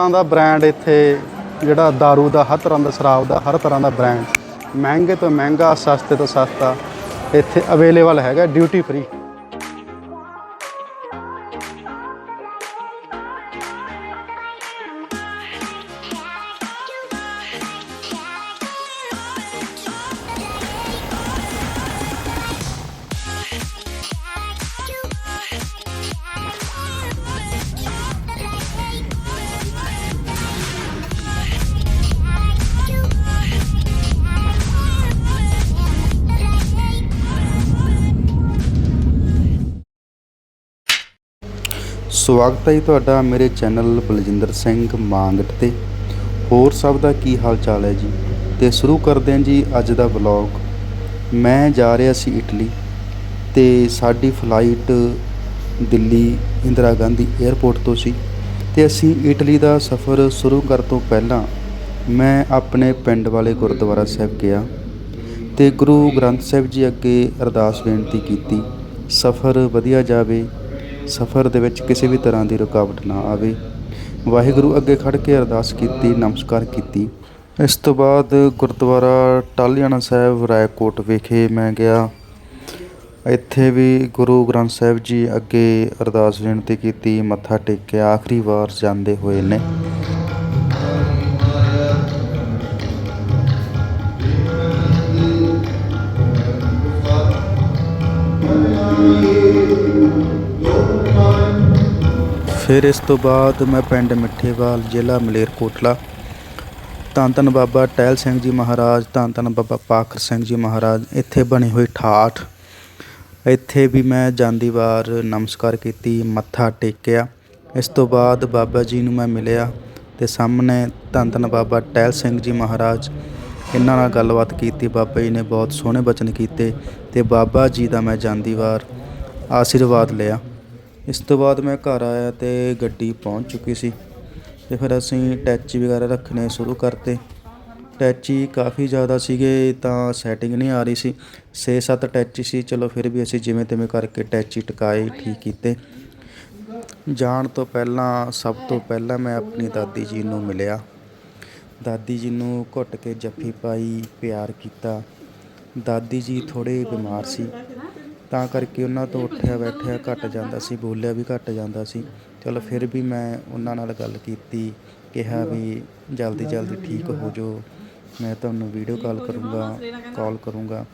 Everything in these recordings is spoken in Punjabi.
ਤਰ੍ਹਾਂ ਦਾ ਬ੍ਰਾਂਡ ਇੱਥੇ ਜਿਹੜਾ दारू ਦਾ, ਹਰ ਤਰ੍ਹਾਂ ਦਾ ਸ਼ਰਾਬ ਦਾ, ਹਰ ਤਰ੍ਹਾਂ ਦਾ ਬ੍ਰਾਂਡ ਮਹਿੰਗੇ ਤੋਂ ਮਹਿੰਗਾ, ਸਸਤੇ ਤੋਂ ਸਸਤਾ ਇੱਥੇ ਅਵੇਲੇਬਲ ਹੈਗਾ ਡਿਊਟੀ ਫ੍ਰੀ ਸਵਾਗਤ ਹੈ ਜੀ ਤੁਹਾਡਾ ਮੇਰੇ ਚੈਨਲ ਬਲਜਿੰਦਰ ਸਿੰਘ ਮਾਂਗਟ ਤੇ। ਹੋਰ ਸਭ ਦਾ ਕੀ ਹਾਲ ਚਾਲ ਹੈ ਜੀ? ਤੇ ਸ਼ੁਰੂ ਕਰਦੇ ਹਾਂ ਜੀ ਅੱਜ ਦਾ ਵਲੌਗ। ਮੈਂ ਜਾ ਰਿਹਾ ਸੀ ਇਟਲੀ ਤੇ ਸਾਡੀ ਫਲਾਈਟ ਦਿੱਲੀ ਇੰਦਰਾ ਗਾਂਧੀ 에ਅਰਪੋਰਟ ਤੋਂ ਸੀ ਤੇ ਅਸੀਂ ਇਟਲੀ ਦਾ ਸਫ਼ਰ ਸ਼ੁਰੂ ਕਰਨ ਤੋਂ ਪਹਿਲਾਂ ਮੈਂ ਆਪਣੇ ਪਿੰਡ ਵਾਲੇ ਗੁਰਦੁਆਰਾ ਸਾਹਿਬ ਗਿਆ ਤੇ ਗੁਰੂ ਗ੍ਰੰਥ ਸਾਹਿਬ ਜੀ ਅੱਗੇ ਅਰਦਾਸ ਬੇਨਤੀ ਕੀਤੀ, ਸਫ਼ਰ ਵਧੀਆ ਜਾਵੇ ਸਫ਼ਰ ਦੇ ਵਿੱਚ ਕਿਸੇ ਵੀ ਤਰ੍ਹਾਂ ਦੀ ਰੁਕਾਵਟ ਨਾ ਆਵੇ। ਵਾਹਿਗੁਰੂ ਅੱਗੇ ਖੜ ਕੇ ਅਰਦਾਸ ਕੀਤੀ, ਨਮਸਕਾਰ ਕੀਤੀ। ਇਸ ਤੋਂ ਬਾਅਦ ਗੁਰਦੁਆਰਾ ਟਾਹਲੀਆਣਾ ਸਾਹਿਬ, ਰਾਏਕੋਟ ਵਿਖੇ ਮੈਂ ਗਿਆ। ਇੱਥੇ ਵੀ ਗੁਰੂ ਗ੍ਰੰਥ ਸਾਹਿਬ ਜੀ ਅੱਗੇ ਅਰਦਾਸ ਬੇਨਤੀ ਕੀਤੀ, ਮੱਥਾ ਟੇਕਿਆ ਆਖਰੀ ਵਾਰ ਜਾਂਦੇ ਹੋਏ ਨੇ। ਫਿਰ ਇਸ ਤੋਂ ਬਾਅਦ ਮੈਂ ਪਿੰਡ ਮਿੱਠੇਵਾਲ, ਜ਼ਿਲ੍ਹਾ ਮਲੇਰਕੋਟਲਾ। ਧੰਨ ਧੰਨ ਬਾਬਾ ਟਹਿਲ ਸਿੰਘ ਜੀ ਮਹਾਰਾਜ ਧੰਨ ਧੰਨ ਬਾਬਾ ਪਾਖਰ ਸਿੰਘ ਜੀ ਮਹਾਰਾਜ, ਇੱਥੇ ਬਣੀ ਹੋਈ ਠਾਠ। ਇੱਥੇ ਵੀ ਮੈਂ ਜਾਂਦੀ ਵਾਰ ਨਮਸਕਾਰ ਕੀਤੀ, ਮੱਥਾ ਟੇਕਿਆ। ਇਸ ਤੋਂ ਬਾਅਦ ਬਾਬਾ ਜੀ ਨੂੰ ਮੈਂ ਮਿਲਿਆ ਤੇ ਸਾਹਮਣੇ ਧੰਨ ਧੰਨ ਬਾਬਾ ਟਹਿਲ ਸਿੰਘ ਜੀ ਮਹਾਰਾਜ, ਇਹਨਾਂ ਨਾਲ ਗੱਲਬਾਤ ਕੀਤੀ। ਬਾਬਾ ਜੀ ਨੇ ਬਹੁਤ ਸੋਹਣੇ ਬਚਨ ਕੀਤੇ ਤੇ ਬਾਬਾ ਜੀ ਦਾ ਮੈਂ ਜਾਂਦੀ ਵਾਰ ਆਸ਼ੀਰਵਾਦ ਲਿਆ। ਇਸ ਤੋਂ ਬਾਅਦ ਮੈਂ ਘਰ ਆਇਆ ਤੇ ਗੱਡੀ ਪਹੁੰਚ ਚੁੱਕੀ ਸੀ ਤੇ ਫਿਰ ਅਸੀਂ ਟੈਚੀ ਵਗੈਰਾ ਰੱਖਣੇ ਸ਼ੁਰੂ ਕਰਤੇ। ਟੈਚੀ ਕਾਫੀ ਜ਼ਿਆਦਾ ਸੀਗੇ, ਤਾਂ ਸੈਟਿੰਗ ਨਹੀਂ ਆ ਰਹੀ ਸੀ। 6-7 ਟੈਚੀ ਸੀ, ਚਲੋ ਫਿਰ ਵੀ ਅਸੀਂ ਜਿਵੇਂ ਤਿਵੇਂ ਕਰਕੇ ਟੈਚੀ ਟਿਕਾਏ, ਠੀਕ ਕੀਤੇ। ਜਾਣ ਤੋਂ ਪਹਿਲਾਂ, ਸਭ ਤੋਂ ਪਹਿਲਾਂ ਮੈਂ ਆਪਣੀ ਦਾਦੀ ਜੀ ਨੂੰ ਮਿਲਿਆ। ਦਾਦੀ ਜੀ ਨੂੰ ਘੁੱਟ ਕੇ ਜੱਫੀ ਪਾਈ, ਪਿਆਰ ਕੀਤਾ। ਦਾਦੀ ਜੀ ਥੋੜੇ ਬਿਮਾਰ ਸੀ। ਤਾਂ ਕਰਕੇ ਉਹਨਾਂ ਤੋਂ ਉੱਠਿਆ ਬੈਠਿਆ ਘੱਟ ਜਾਂਦਾ ਸੀ, ਬੋਲਿਆ ਵੀ ਘੱਟ ਜਾਂਦਾ ਸੀ। ਚਲੋ ਫਿਰ ਵੀ ਮੈਂ ਉਹਨਾਂ ਨਾਲ ਗੱਲ ਕੀਤੀ, ਕਿਹਾ ਵੀ ਜਲਦੀ ਜਲਦੀ ਠੀਕ ਹੋ ਜਾਓ, ਮੈਂ ਤੁਹਾਨੂੰ ਵੀਡੀਓ ਕਾਲ ਕਰੂੰਗਾ ਕਾਲ ਕਰੂੰਗਾ।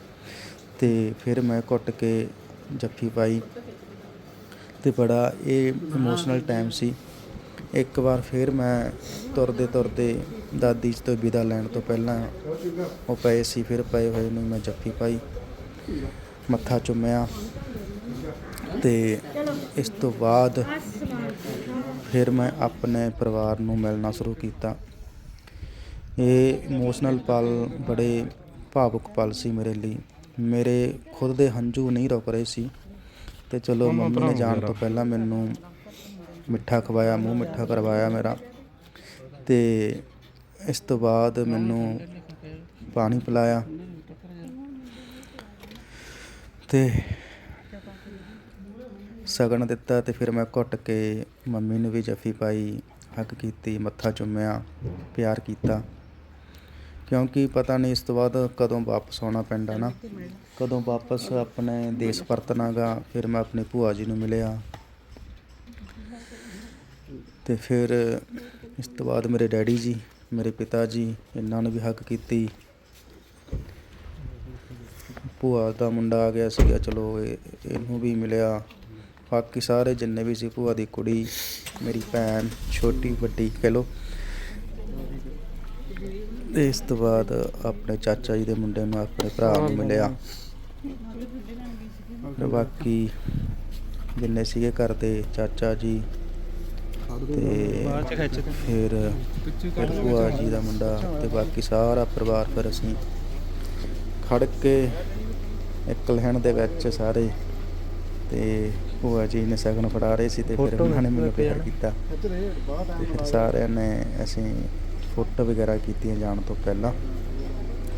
ਤੇ ਫਿਰ ਮੈਂ ਘੁੱਟ ਕੇ ਜੱਫੀ ਪਾਈ ਤੇ ਬੜਾ ਇਹ ਇਮੋਸ਼ਨਲ ਟਾਈਮ ਸੀ। ਇੱਕ ਵਾਰ ਫਿਰ ਮੈਂ ਤੁਰਦੇ ਤੁਰਦੇ ਦਾਦੀ ਜੀ ਤੋਂ ਵਿਦਾ ਲੈਣ ਤੋਂ ਪਹਿਲਾਂ ਉਹ ਪਏ ਸੀ, ਫਿਰ ਪਏ ਹੋਏ ਨੂੰ ਮੈਂ ਜੱਫੀ ਪਾਈ। ਮੱਥਾ ਚੁੰਮਿਆ ਤੇ ਇਸ ਤੋਂ ਬਾਅਦ ਫਿਰ ਮੈਂ ਆਪਣੇ ਪਰਿਵਾਰ ਨੂੰ ਮਿਲਣਾ ਸ਼ੁਰੂ ਕੀਤਾ। ਇਹ ਇਮੋਸ਼ਨਲ ਪਲ ਬੜੇ ਭਾਵੁਕ ਪਲ ਸੀ ਮੇਰੇ ਲਈ। ਮੇਰੇ ਖੁਦ ਦੇ ਹੰਝੂ ਨਹੀਂ ਰੁਕ ਰਹੇ ਸੀ ਤੇ ਚਲੋ ਮੰਮੀ ਨੇ ਜਾਣ ਤੋਂ ਪਹਿਲਾਂ ਮੈਨੂੰ ਮਿੱਠਾ ਖਵਾਇਆ ਮੂੰਹ ਮਿੱਠਾ ਕਰਵਾਇਆ ਮੇਰਾ। ਤੇ ਇਸ ਤੋਂ ਬਾਅਦ ਮੈਨੂੰ ਪਾਣੀ ਪਿਲਾਇਆ। ਤੇ ਸਗਨ ਦਿੱਤਾ ਤੇ ਫਿਰ ਮੈਂ ਘੁੱਟ ਕੇ ਮੰਮੀ ਨੂੰ ਵੀ ਜੱਫੀ ਪਾਈ ਹੱਕ ਕੀਤੀ, ਮੱਥਾ ਚੁੰਮਿਆ, ਪਿਆਰ ਕੀਤਾ। ਕਿਉਂਕਿ ਪਤਾ ਨਹੀਂ ਇਸ ਤੋਂ ਬਾਅਦ ਕਦੋਂ ਵਾਪਸ ਆਉਣਾ ਪੈਂਦਾ ਨਾ। ਕਦੋਂ ਵਾਪਸ ਆਪਣੇ ਦੇਸ਼ ਪਰਤਨਾਗਾ ਫਿਰ ਮੈਂ ਆਪਣੀ ਭੂਆ ਜੀ ਨੂੰ ਮਿਲਿਆ। ਤੇ ਫਿਰ ਇਸ ਤੋਂ ਬਾਅਦ ਮੇਰੇ ਡੈਡੀ ਜੀ, ਮੇਰੇ ਪਿਤਾ ਜੀ, ਇਹਨਾਂ ਨੂੰ ਵੀ ਹੱਕ ਕੀਤੀ। ਭੂਆ ਦਾ ਮੁੰਡਾ ਆ ਗਿਆ ਸੀਗਾ, ਚਲੋ ਇਹ, ਇਹਨੂੰ ਵੀ ਮਿਲਿਆ। ਬਾਕੀ ਸਾਰੇ ਜਿੰਨੇ ਵੀ ਸੀ ਭੂਆ ਦੀ ਕੁੜੀ, ਮੇਰੀ ਭੈਣ, ਛੋਟੀ, ਵੱਡੀ, ਕਹਿ ਲਓ। ਤੇ ਇਸ ਤੋਂ ਬਾਅਦ ਆਪਣੇ ਚਾਚਾ ਜੀ ਦੇ ਮੁੰਡੇ ਨੂੰ ਆਪਣੇ ਭਰਾ ਨੂੰ ਮਿਲਿਆ। ਤੇ ਬਾਕੀ ਜਿੰਨੇ ਸੀਗੇ ਘਰ ਦੇ ਚਾਚਾ ਜੀ ਤੇ ਫਿਰ ਫਿਰ ਭੂਆ ਜੀ ਦਾ ਮੁੰਡਾ ਤੇ ਬਾਕੀ ਸਾਰਾ ਪਰਿਵਾਰ ਫਿਰ ਅਸੀਂ ਖੜ ਕੇ ਇੱਕ ਲੈਣ ਦੇ ਵਿੱਚ ਸਾਰੇ। ਤੇ ਭੂਆ ਜੀ ਨੇ ਸਗਨ ਫੜਾ ਰਹੇ ਸੀ ਤੇ ਫਿਰ ਉਹਨਾਂ ਨੇ ਮੈਨੂੰ ਪਿਆਰ ਕੀਤਾ। ਤੇ ਫਿਰ ਸਾਰਿਆਂ ਨੇ ਅਸੀਂ ਫੋਟੋ ਵਗੈਰਾ ਕੀਤੀਆਂ ਜਾਣ ਤੋਂ ਪਹਿਲਾਂ।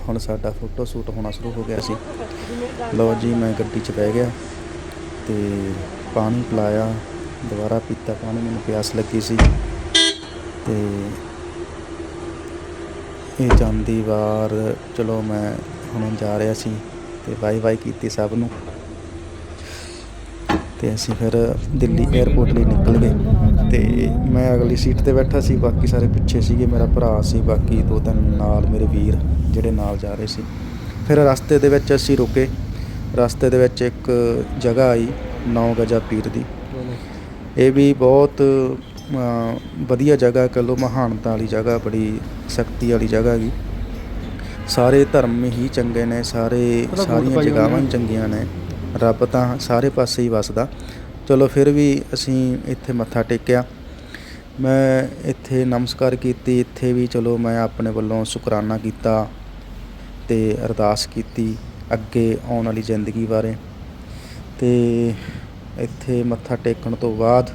ਹੁਣ ਸਾਡਾ ਫੋਟੋ ਸ਼ੂਟ ਹੋਣਾ ਸ਼ੁਰੂ ਹੋ ਗਿਆ ਸੀ। ਲਓ ਜੀ ਮੈਂ ਗੱਡੀ 'ਚ ਬਹਿ ਗਿਆ ਤੇ ਪਾਣੀ ਪਿਲਾਇਆ। ਦੁਬਾਰਾ ਪੀਤਾ ਪਾਣੀ ਮੈਨੂੰ ਪਿਆਸ ਲੱਗੀ ਸੀ। ਤੇ ਇਹ ਜਾਂਦੀ ਵਾਰ ਚਲੋ ਮੈਂ ਹੁਣ ਜਾ ਰਿਹਾ ਸੀ। ਤੇ ਬਾਈ ਬਾਈ ਕੀਤੀ ਸਭ ਨੂੰ। ਤੇ ਅਸੀਂ ਫਿਰ ਦਿੱਲੀ 에ਅਰਪੋਰਟ ਲਈ ਨਿਕਲ ਗਏ। ਤੇ ਮੈਂ ਅਗਲੀ ਸੀਟ ਤੇ ਬੈਠਾ ਸੀ, ਬਾਕੀ ਸਾਰੇ ਪਿੱਛੇ ਸੀਗੇ, ਮੇਰਾ ਭਰਾ ਸੀ, ਬਾਕੀ ਦੋ ਤਿੰਨ ਨਾਲ ਮੇਰੇ ਵੀਰ ਜਿਹੜੇ ਨਾਲ ਜਾ ਰਹੇ ਸੀ। ਫਿਰ ਰਸਤੇ ਦੇ ਵਿੱਚ ਅਸੀਂ ਰੁਕੇ। ਰਸਤੇ ਦੇ ਵਿੱਚ ਇੱਕ ਜਗ੍ਹਾ ਆਈ, ਨੌ ਗਜਾ ਪੀਰ ਦੀ। ਇਹ ਵੀ ਬਹੁਤ ਵਧੀਆ ਜਗ੍ਹਾ, ਕਹ ਲਓ ਮਹਾਨਤਾ ਵਾਲੀ ਜਗ੍ਹਾ, ਬੜੀ ਸ਼ਕਤੀ ਵਾਲੀ ਜਗ੍ਹਾ ਹੈਗੀ। ਸਾਰੇ ਧਰਮ ਹੀ ਚੰਗੇ ਨੇ ਸਾਰੇ ਸਾਰੀਆਂ ਹੈ। ਚੰਗੀਆਂ ਨੇ। ਰੱਬ ਤਾਂ ਸਾਰੇ ਪਾਸੇ ਹੀ ਵਸਦਾ। ਚਲੋ ਫਿਰ ਵੀ ਅਸੀਂ ਇੱਥੇ ਮੱਥਾ ਟੇਕਿਆ। ਮੈਂ ਇੱਥੇ ਨਮਸਕਾਰ ਕੀਤੀ। ਇੱਥੇ ਵੀ ਚਲੋ ਮੈਂ ਆਪਣੇ ਵੱਲੋਂ ਸ਼ੁਕਰਾਨਾ ਕੀਤਾ ਤੇ ਅਰਦਾਸ ਕੀਤੀ ਅੱਗੇ ਆਉਣ ਵਾਲੀ ਜ਼ਿੰਦਗੀ ਬਾਰੇ। ਤੇ ਇੱਥੇ ਮੱਥਾ ਟੇਕਣ ਤੋਂ ਬਾਅਦ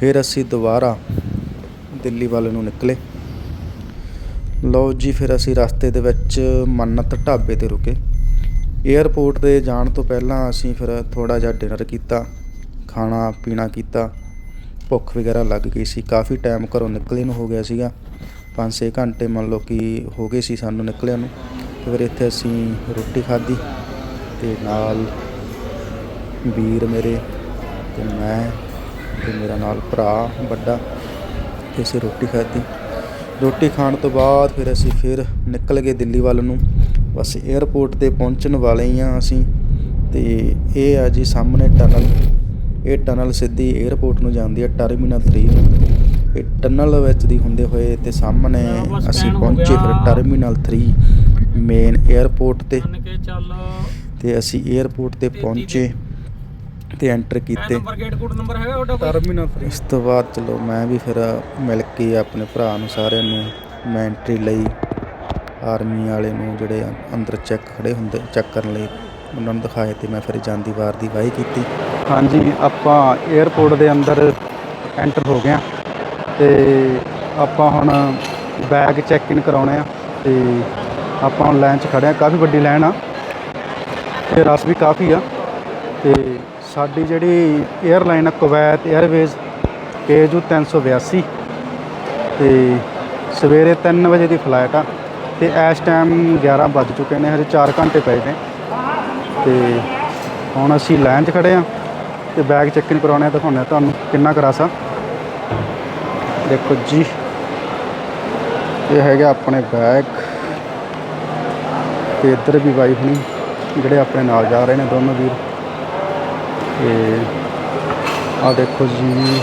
ਫਿਰ ਅਸੀਂ ਦੁਬਾਰਾ ਦਿੱਲੀ ਵੱਲ ਨੂੰ ਨਿਕਲੇ। ਲਓ ਜੀ, ਫਿਰ ਅਸੀਂ ਰਸਤੇ ਦੇ ਵਿੱਚ ਮੰਨਤ ਢਾਬੇ ਤੇ ਰੁਕੇ। 에ਅਰਪੋਰਟ ਤੇ ਜਾਣ ਤੋਂ ਪਹਿਲਾਂ ਅਸੀਂ ਫਿਰ ਥੋੜਾ ਜਿਹਾ ਡਿਨਰ ਕੀਤਾ, ਖਾਣਾ ਪੀਣਾ ਕੀਤਾ। ਭੁੱਖ ਵਗੈਰਾ ਲੱਗ ਗਈ ਸੀ, ਕਾਫੀ ਟਾਈਮ ਘਰੋਂ ਨਿਕਲੇ ਨੂੰ ਹੋ ਗਿਆ ਸੀਗਾ। 5-6 ਘੰਟੇ ਮੰਨ ਲਓ ਕਿ ਹੋ ਗਏ ਸੀ ਸਾਨੂੰ ਨਿਕਲਿਆਂ ਨੂੰ। ਫਿਰ ਇੱਥੇ ਅਸੀਂ ਰੋਟੀ ਖਾਧੀ ਤੇ ਨਾਲ ਵੀਰ ਮੇਰੇ ਤੇ ਮੈਂ ਤੇ ਮੇਰਾ ਨਾਲ ਭਰਾ ਵੱਡਾ, ਤੇ ਅਸੀਂ ਰੋਟੀ ਖਾਧੀ। ਰੋਟੀ ਖਾਣ ਤੋਂ ਬਾਅਦ ਫਿਰ ਅਸੀਂ ਫਿਰ ਨਿਕਲ ਗਏ ਦਿੱਲੀ ਵੱਲ ਨੂੰ। ਬਸ 에ਅਰਪੋਰਟ ਤੇ ਪਹੁੰਚਣ ਵਾਲੇ ਹੀ ਆ ਅਸੀਂ ਤੇ ਇਹ ਆ ਜੀ ਸਾਹਮਣੇ ਟਨਲ ਇਹ ਟਨਲ ਸਿੱਧੀ 에ਅਰਪੋਰਟ ਨੂੰ ਜਾਂਦੀ ਹੈ ਟਰਮੀਨਲ 3 ਇਹ ਟਨਲ ਵਿੱਚ ਦੀ ਹੁੰਦੇ ਹੋਏ ਤੇ ਸਾਹਮਣੇ ਅਸੀਂ ਪਹੁੰਚੇ ਫਿਰ ਟਰਮੀਨਲ 3 ਮੇਨ 에ਅਰਪੋਰਟ ਤੇ ਤੇ ਅਸੀਂ 에ਅਰਪੋਰਟ ਤੇ ਪਹੁੰਚੇ। ਤੇ ਐਂਟਰ ਕੀਤੇ। ਨੰਬਰ ਗੇਟ ਕੋਡ ਨੰਬਰ ਹੈਗਾ ਉਹਦਾ ਕੋਈ? ਟਰਮੀਨਲ ਇਸ ਤੋਂ ਬਾਅਦ ਚਲੋ ਮੈਂ ਵੀ ਫਿਰ ਮਿਲ ਕੇ ਆਪਣੇ ਭਰਾ ਨੂੰ ਸਾਰਿਆਂ ਨੂੰ ਮੈਂ ਐਂਟਰੀ ਲਈ। ਆਰਮੀ ਵਾਲੇ ਨੂੰ ਜਿਹੜੇ ਅੰਦਰ ਚੈੱਕ ਖੜੇ ਹੁੰਦੇ ਚੈੱਕ ਕਰਨ ਲਈ ਉਹਨਾਂ ਨੂੰ ਦਿਖਾਏ ਤੇ ਮੈਂ ਫਿਰ ਜਾਂਦੀ ਵਾਰ ਦੀ ਵਾਹੀ ਕੀਤੀ। ਹਾਂਜੀ ਆਪਾਂ 에ਅਰਪੋਰਟ ਦੇ ਅੰਦਰ ਐਂਟਰ ਹੋ ਗਏ ਆ ਤੇ ਆਪਾਂ ਹੁਣ ਬੈਗ ਚੈੱਕ ਇਨ ਕਰਾਉਣੇ ਆ ਤੇ ਆਪਾਂ ਹੁਣ ਲਾਈਨ 'ਚ ਖੜੇ ਆ ਕਾਫੀ ਵੱਡੀ ਲਾਈਨ ਆ ਤੇ ਰਸ ਵੀ ਕਾਫੀ ਆ ਤੇ ਸਾਡੀ ਜਿਹੜੀ 에ਅਰਲਾਈਨ ਆ ਕੁਵੈਤ 에ਅਰਵੇਜ਼ KJU 382 ਤੇ ਸਵੇਰੇ 3 ਵਜੇ ਦੀ ਫਲਾਈਟ ਆ, ਤੇ ਇਸ ਟਾਈਮ 11 ਵੱਜ ਚੁੱਕੇ ਨੇ, ਹਜੇ 4 ਘੰਟੇ ਪਏ ਨੇ। ਤੇ ਹੁਣ ਅਸੀਂ ਲਾਈਨ 'ਚ ਖੜੇ ਆ, ਤੇ ਬੈਗ ਚੈੱਕ ਇਨ ਕਰਾਉਣੇ ਆ, ਦਿਖਾਉਂਦੇ ਤੁਹਾਨੂੰ ਕਿੰਨਾ ਕਰਾਸਾ ਦੇਖੋ ਜੀ, ਇਹ ਹੈਗਾ ਆਪਣੇ ਬੈਗ ਤੇ ਇੱਧਰ ਵੀ ਬਾਈ ਹੁਣੀ, ਜਿਹੜੇ ਆਪਣੇ ਨਾਲ ਜਾ ਰਹੇ ਨੇ ਦੋਨੋਂ ਵੀਰ। ਤੇ ਆ ਦੇਖੋ ਜੀ,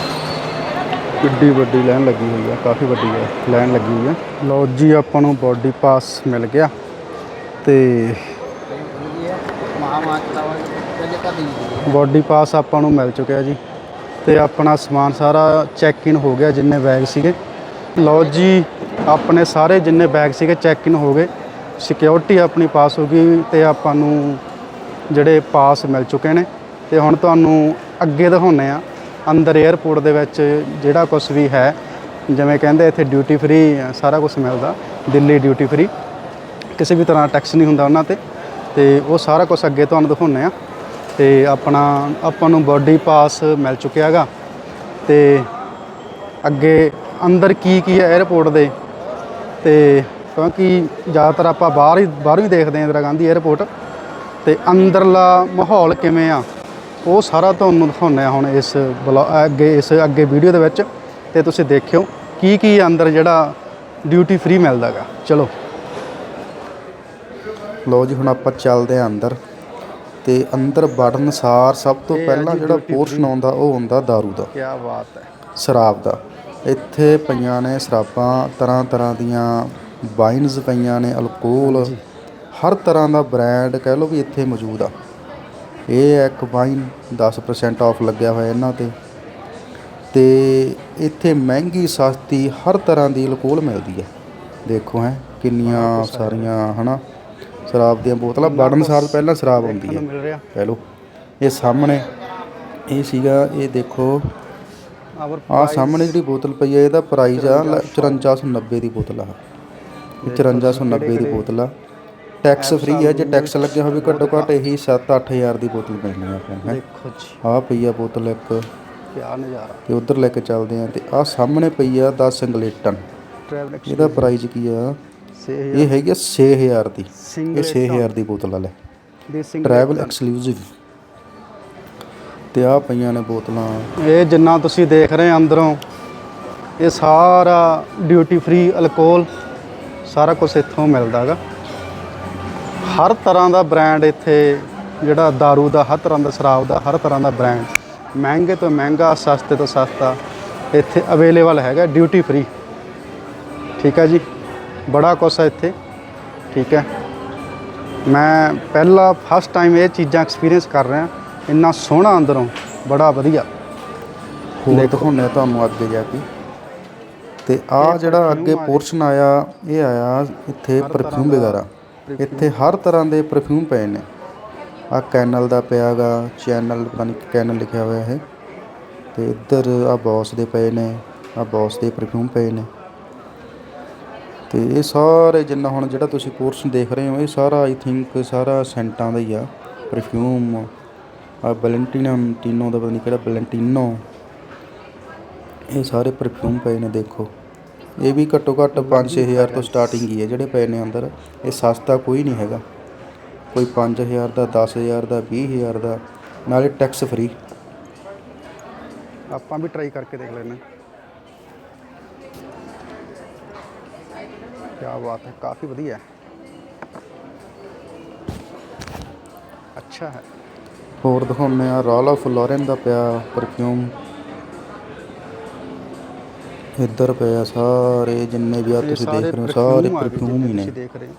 ਕਿੱਡੀ ਵੱਡੀ ਲਾਈਨ ਲੱਗੀ ਹੋਈ ਆ, ਕਾਫੀ ਵੱਡੀ ਹੈ ਲਾਈਨ ਲੱਗੀ ਹੋਈ ਆ। ਲਓ ਜੀ, ਆਪਾਂ ਨੂੰ ਬੋਡੀ ਪਾਸ ਮਿਲ ਗਿਆ ਤੇ ਬੋਡੀ ਪਾਸ ਆਪਾਂ ਨੂੰ ਮਿਲ ਚੁੱਕਿਆ ਜੀ ਤੇ ਆਪਣਾ ਸਮਾਨ ਸਾਰਾ ਚੈੱਕ ਇਨ ਹੋ ਗਿਆ, ਜਿੰਨੇ ਬੈਗ ਸੀਗੇ। ਲਓ ਜੀ, ਆਪਣੇ ਸਾਰੇ ਜਿੰਨੇ ਬੈਗ ਸੀਗੇ ਚੈੱਕ ਇਨ ਹੋ ਗਏ। ਸਿਕਿਉਰਿਟੀ ਆਪਣੀ ਪਾਸ ਹੋ ਗਈ ਤੇ ਆਪਾਂ ਨੂੰ ਜਿਹੜੇ ਪਾਸ ਮਿਲ ਚੁੱਕੇ ਨੇ। ਤੇ ਹੁਣ ਤੁਹਾਨੂੰ ਅੱਗੇ ਦਿਖਾਉਨੇ ਆ ਅੰਦਰ 에어ਪੋਰਟ ਦੇ ਵਿੱਚ ਜਿਹੜਾ ਕੁਝ ਵੀ ਹੈ, ਜਿਵੇਂ ਕਹਿੰਦੇ ਇੱਥੇ ਡਿਊਟੀ ਫ੍ਰੀ ਸਾਰਾ ਕੁਝ ਮਿਲਦਾ, ਦਿੱਲੀ ਡਿਊਟੀ ਫ੍ਰੀ ਕਿਸੇ ਵੀ ਤਰ੍ਹਾਂ ਟੈਕਸ ਨਹੀਂ ਹੁੰਦਾ ਉਹਨਾਂ ਤੇ ਤੇ ਉਹ ਸਾਰਾ ਕੁਝ ਅੱਗੇ ਤੁਹਾਨੂੰ ਦਿਖਾਉਨੇ ਆ ਤੇ ਆਪਣਾ, ਆਪਾਂ ਨੂੰ ਬੋਡੀ ਪਾਸ ਮਿਲ ਚੁੱਕਿਆ ਹੈਗਾ। ਤੇ ਅੱਗੇ ਅੰਦਰ ਕੀ ਕੀ ਹੈ 에어ਪੋਰਟ ਦੇ, ਤੇ ਕਿਉਂਕਿ ਜ਼ਿਆਦਾਤਰ ਆਪਾਂ ਬਾਹਰ ਹੀ ਬਾਹਰ ਹੀ ਦੇਖਦੇ ਆਂ ਇੰਦਰਾ ਗਾਂਧੀ 에어ਪੋਰਟ ਤੇ ਅੰਦਰਲਾ ਮਾਹੌਲ ਕਿਵੇਂ ਆ? ਉਹ ਸਾਰਾ ਤੁਹਾਨੂੰ ਦਿਖਾਉਂਦੇ ਆ ਹੁਣ ਇਸ ਅੱਗੇ ਇਸ ਅੱਗੇ ਵੀਡੀਓ ਦੇ ਵਿੱਚ ਤੇ ਤੁਸੀਂ ਦੇਖਿਓ ਕੀ ਕੀ ਅੰਦਰ ਜਿਹੜਾ ਡਿਊਟੀ ਫ੍ਰੀ ਮਿਲਦਾ ਗਾ ਚਲੋ। ਲੋ ਜੀ ਹੁਣ ਆਪਾਂ ਚੱਲਦੇ ਆ ਅੰਦਰ ਤੇ ਅੰਦਰ ਵੜਨ ਸਾਰ ਸਭ ਤੋਂ ਪਹਿਲਾਂ ਜਿਹੜਾ ਪੋਰਸ਼ਨ ਆਉਂਦਾ ਉਹ ਹੁੰਦਾ दारू ਦਾ। ਕੀ ਬਾਤ ਹੈ। ਸ਼ਰਾਬ ਦਾ। ਇੱਥੇ ਪਈਆਂ ਨੇ ਸ਼ਰਾਬਾਂ ਤਰ੍ਹਾਂ ਤਰ੍ਹਾਂ ਦੀਆਂ ਵਾਈਨਸ ਪਈਆਂ ਨੇ ਅਲਕੋਹਲ ਹਰ ਤਰ੍ਹਾਂ ਦਾ ਬ੍ਰਾਂਡ ਕਹਿ ਲਓ ਵੀ ਇੱਥੇ ਮੌਜੂਦ ਆ। ਇਹ ਹੈ ਇੱਕ ਵਾਈਨ 10% ਆਫ ਲੱਗਿਆ ਹੋਇਆ ਇਹਨਾਂ ਤੇ। ਤੇ ਇੱਥੇ ਮਹਿੰਗੀ ਸਸਤੀ ਹਰ ਤਰ੍ਹਾਂ ਦੀ ਅਲਕੋਹਲ ਮਿਲਦੀ ਹੈ। ਦੇਖੋ ਹੈ ਕਿੰਨੀਆਂ ਸਾਰੀਆਂ ਹਨਾ ਸ਼ਰਾਬ ਦੀਆਂ ਬੋਤਲਾਂ ਵੜਨ ਸਾਰ ਪਹਿਲਾਂ ਸ਼ਰਾਬ ਆਉਂਦੀ ਹੈ। ਕਹਿ ਲਓ ਇਹ ਸਾਹਮਣੇ ਇਹ ਸੀਗਾ ਇਹ ਦੇਖੋ ਆ ਸਾਹਮਣੇ ਜਿਹੜੀ ਬੋਤਲ ਪਈ ਹੈ ਇਹਦਾ ਪ੍ਰਾਈਸ ਆ ਲ- 5490 ਦੀ ਬੋਤਲ ਆ। ਇਹ 5490 ਦੀ ਬੋਤਲ ਆ। ਟੈਕਸ ਫ੍ਰੀ ਹੈ ਜੇ ਟੈਕਸ ਲੱਗਿਆ ਹੋਵੇ ਘੱਟੋ ਘੱਟ ਇਹੀ 7-8000 ਦੀ ਬੋਤਲ ਮਿਲਣੀ ਆ ਆਪਾਂ ਹੈਂ। ਦੇਖੋ ਜੀ। ਆਹ ਪਈ ਆ ਬੋਤਲ ਇੱਕ। ਕਿਆ ਨਜ਼ਾਰਾ। ਤੇ ਉਧਰ ਲੈ ਕੇ ਚੱਲਦੇ ਆ ਤੇ ਆ ਸਾਹਮਣੇ ਪਈ ਆ 10 ਇੰਗਲੇਟਨ ਟਰੈਵਲ ਇਹਦਾ ਪ੍ਰਾਈਸ ਕੀ ਆ? ਸੇ ਇਹ ਹੈਗੀ ਆ 6000 ਦੀ। ਇਹ ਸਿੰਗਲ 6000 ਦੀ ਬੋਤਲ ਆ ਲੈ। ਦੇ ਟਰੈਵਲ ਐਕਸਕਲੂਸਿਵ ਤੇ ਆ ਪਈਆਂ ਨੇ ਬੋਤਲਾਂ। ਇਹ ਜਿੰਨਾ ਤੁਸੀਂ ਦੇਖ ਰਹੇ ਅੰਦਰੋਂ ਇਹ ਸਾਰਾ ਡਿਊਟੀ ਫ੍ਰੀ ਅਲਕੋਹਲ ਸਾਰਾ ਕੁਝ ਇੱਥੋਂ ਮਿਲਦਾ ਹੈਗਾ। ਹਰ ਤਰ੍ਹਾਂ ਦਾ ਬ੍ਰਾਂਡ ਇੱਥੇ ਜਿਹੜਾ दारू ਦਾ ਹਰ ਤਰ੍ਹਾਂ ਦਾ ਸ਼ਰਾਬ ਦਾ ਹਰ ਤਰ੍ਹਾਂ ਦਾ ਬ੍ਰਾਂਡ ਮਹਿੰਗੇ ਤੋਂ ਮਹਿੰਗਾ ਸਸਤੇ ਤੋਂ ਸਸਤਾ ਇੱਥੇ ਅਵੇਲੇਬਲ ਹੈਗਾ ਡਿਊਟੀ ਫ੍ਰੀ ਠੀਕ ਹੈ ਜੀ? ਬੜਾ ਕੁਛ ਹੈ ਇੱਥੇ। ਠੀਕ ਹੈ ਮੈਂ ਪਹਿਲਾ ਫਸਟ ਟਾਈਮ ਇਹ ਚੀਜ਼ਾਂ ਐਕਸਪੀਰੀਅੰਸ ਕਰ ਰਿਹਾ। ਇੰਨਾ ਸੋਹਣਾ ਅੰਦਰੋਂ ਬੜਾ ਵਧੀਆ। ਹੋਰ ਦਿਖਾਉਂਦੇ ਆ ਤੁਹਾਨੂੰ ਅੱਗੇ ਜਾ ਕੇ। ਤੇ ਆ ਜਿਹੜਾ ਅੱਗੇ ਪੋਰਸ਼ਨ ਆਇਆ ਇਹ ਆਇਆ ਇੱਥੇ ਪਰਫਿਊਮ ਵਗੈਰਾ। ਇੱਥੇ ਹਰ ਤਰ੍ਹਾਂ ਦੇ ਪਰਫਿਊਮ ਪਏ ਨੇ। ਆ ਕੈਨਲ ਦਾ ਪਿਆਗਾ ਚੈਨਲ, ਪਤਾ ਨਹੀਂ ਕੈਨਲ ਲਿਖਿਆ ਹੋਇਆ ਹੈ ਤੇ ਇੱਧਰ ਆ ਬੌਸ ਦੇ ਪਏ ਨੇ ਆ ਬੌਸ ਦੇ ਪਰਫਿਊਮ ਪਏ ਨੇ। ਤੇ ਇਹ ਸਾਰੇ ਜਿੰਨਾ ਹੁਣ ਜਿਹੜਾ ਤੁਸੀਂ ਪੋਰਸ਼ਨ ਦੇਖ ਰਹੇ ਹੋ, ਇਹ ਸਾਰਾ ਆਈ ਥਿੰਕ ਸਾਰਾ ਸੈਂਟਾਂ ਦਾ ਹੀ ਆ ਪਰਫਿਊਮ ਆ ਵੈਲੈਂਟੀਨਮ ਟੀਨੋ ਦਾ ਪਤਾ ਨਹੀਂ ਕਿਹੜਾ ਬਲੈਂਟੀਨੋ। ਇਹ ਸਾਰੇ ਪਰਫਿਊਮ ਪਏ ਨੇ, ਦੇਖੋ। ਇਹ ਵੀ ਘੱਟੋ ਘੱਟ 5-6000 ਤੋਂ ਸਟਾਰਟਿੰਗ ਹੀ ਹੈ ਜਿਹੜੇ ਪਏ ਨੇ ਅੰਦਰ। ਇਹ ਸਸਤਾ ਕੋਈ ਨਹੀਂ ਹੈਗਾ। ਕੋਈ 5000 ਦਾ 10000 ਦਾ 20000 ਦਾ, ਨਾਲੇ ਟੈਕਸ ਫ੍ਰੀ ਆਪਾਂ ਵੀ ਟਰਾਈ ਕਰਕੇ ਦੇਖ ਲੈਣਾ ਕੀ ਬਾਤ ਹੈ, ਕਾਫੀ ਵਧੀਆ। ਹੈ ਅੱਛਾ ਹੈ। ਹੋਰ ਦਿਖਾਉਂਦੇ ਆ ਰਾਲ ਆਫ ਲੋਰੈਨ ਦਾ ਪਿਆ ਪਰਫਿਊਮ ਇੱਧਰ ਪਿਆ ਸਾਰੇ ਜਿੰਨੇ ਵੀ ਆ ਤੁਸੀਂ ਦੇਖ ਰਹੇ ਹੋ ਸਾਰੇ ਆ ਪਰਫਿਊਮ ਹੀ ਨੇ। ਦੇਖ ਰਹੇ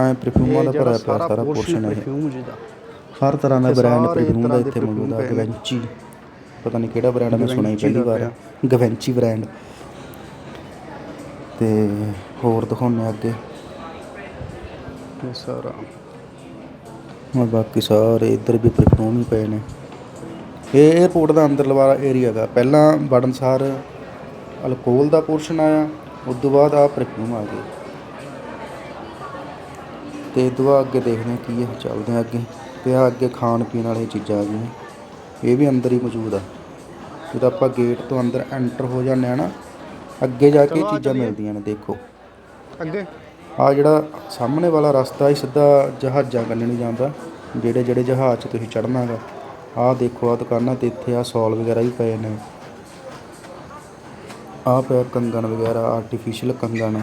ਐ ਪਰਫਿਊਮਾਂ ਦਾ ਭਰਿਆ ਪਿਆ ਸਾਰਾ ਪੋਰਸ਼ਨ ਹੈ ਪਰਫਿਊਮ ਜਿਹਦਾ ਹਰ ਤਰ੍ਹਾਂ ਦਾ ਬ੍ਰਾਂਡ ਪਰਫਿਊਮ ਦਾ ਦੇ ਇੱਥੇ ਮੌਜੂਦ ਆ ਪਏ। ਗਵੈਂਚੀ ਪਤਾ ਨਹੀਂ ਕਿਹੜਾ ਬ੍ਰਾਂਡ ਮੈਂ ਸੁਣਿਆ ਪਹਿਲੀ ਦਾ। ਵਾਰ ਗਵੈਂਚੀ ਬ੍ਰਾਂਡ ਤੇ ਹੋਰ ਦਿਖਾਉਂਦੇ ਆ ਅੱਗੇ। ਇਹ ਸਾਰਾ। ਹੋਰ ਬਾਕੀ ਸਾਰੇ ਇੱਧਰ ਵੀ ਪਰਫਿਊਮ ਹੀ ਪਏ ਨੇ। ਇਹ 에어ਪੋਰਟ ਦਾ ਅੰਦਰ ਵਾਲਾ ਏਰੀਆ ਹੈਗਾ ਪਹਿਲਾਂ ਵੜਨਸਾਰ ਅਲਕੋਹਲ ਦਾ ਪੋਰਸ਼ਨ ਆਇਆ ਉਸ ਤੋਂ ਬਾਅਦ ਆ ਪਰਫਿਊਮ ਆ ਗਏ ਤੇ ਇਹ ਤੋਂ ਬਾਅਦ ਅੱਗੇ ਦੇਖਦੇ ਹਾਂ ਕੀ ਹੈ ਚੱਲਦੇ ਹਾਂ ਅੱਗੇ। ਤੇ ਆ ਅੱਗੇ ਖਾਣ ਪੀਣ ਵਾਲੀਆਂ ਚੀਜ਼ਾਂ ਆ ਗਈਆਂ। ਇਹ ਵੀ ਅੰਦਰ ਹੀ ਮੌਜੂਦ ਆ। ਜਦੋਂ ਆਪਾਂ ਗੇਟ ਤੋਂ ਅੰਦਰ ਐਂਟਰ ਹੋ ਜਾਂਦੇ ਆ ਨਾ ਅੱਗੇ ਜਾ ਕੇ ਇਹ ਚੀਜ਼ਾਂ ਮਿਲਦੀਆਂ ਨੇ ਦੇਖੋ। ਅੱਗੇ। ਆ ਜਿਹੜਾ ਸਾਹਮਣੇ ਵਾਲਾ ਰਸਤਾ ਇਹ ਸਿੱਧਾ ਜਹਾਜ਼ਾਂ ਕੰਨੇ ਨੂੰ ਜਾਂਦਾ ਜਿਹੜੇ ਜਿਹੜੇ ਜਹਾਜ਼ 'ਚ ਤੁਸੀਂ ਚੜ੍ਹਨਾ ਹੈਗਾ ਆਹ ਦੇਖੋ ਆ ਦੁਕਾਨਾਂ ਤੇ ਇੱਥੇ ਆ ਸੌਲ ਵਗੈਰਾ ਵੀ ਪਏ ਨੇ। ਆਹ ਪਿਆ ਕੰਗਣ ਵਗੈਰਾ ਆਰਟੀਫਿਸ਼ਲ ਕੰਗਣ।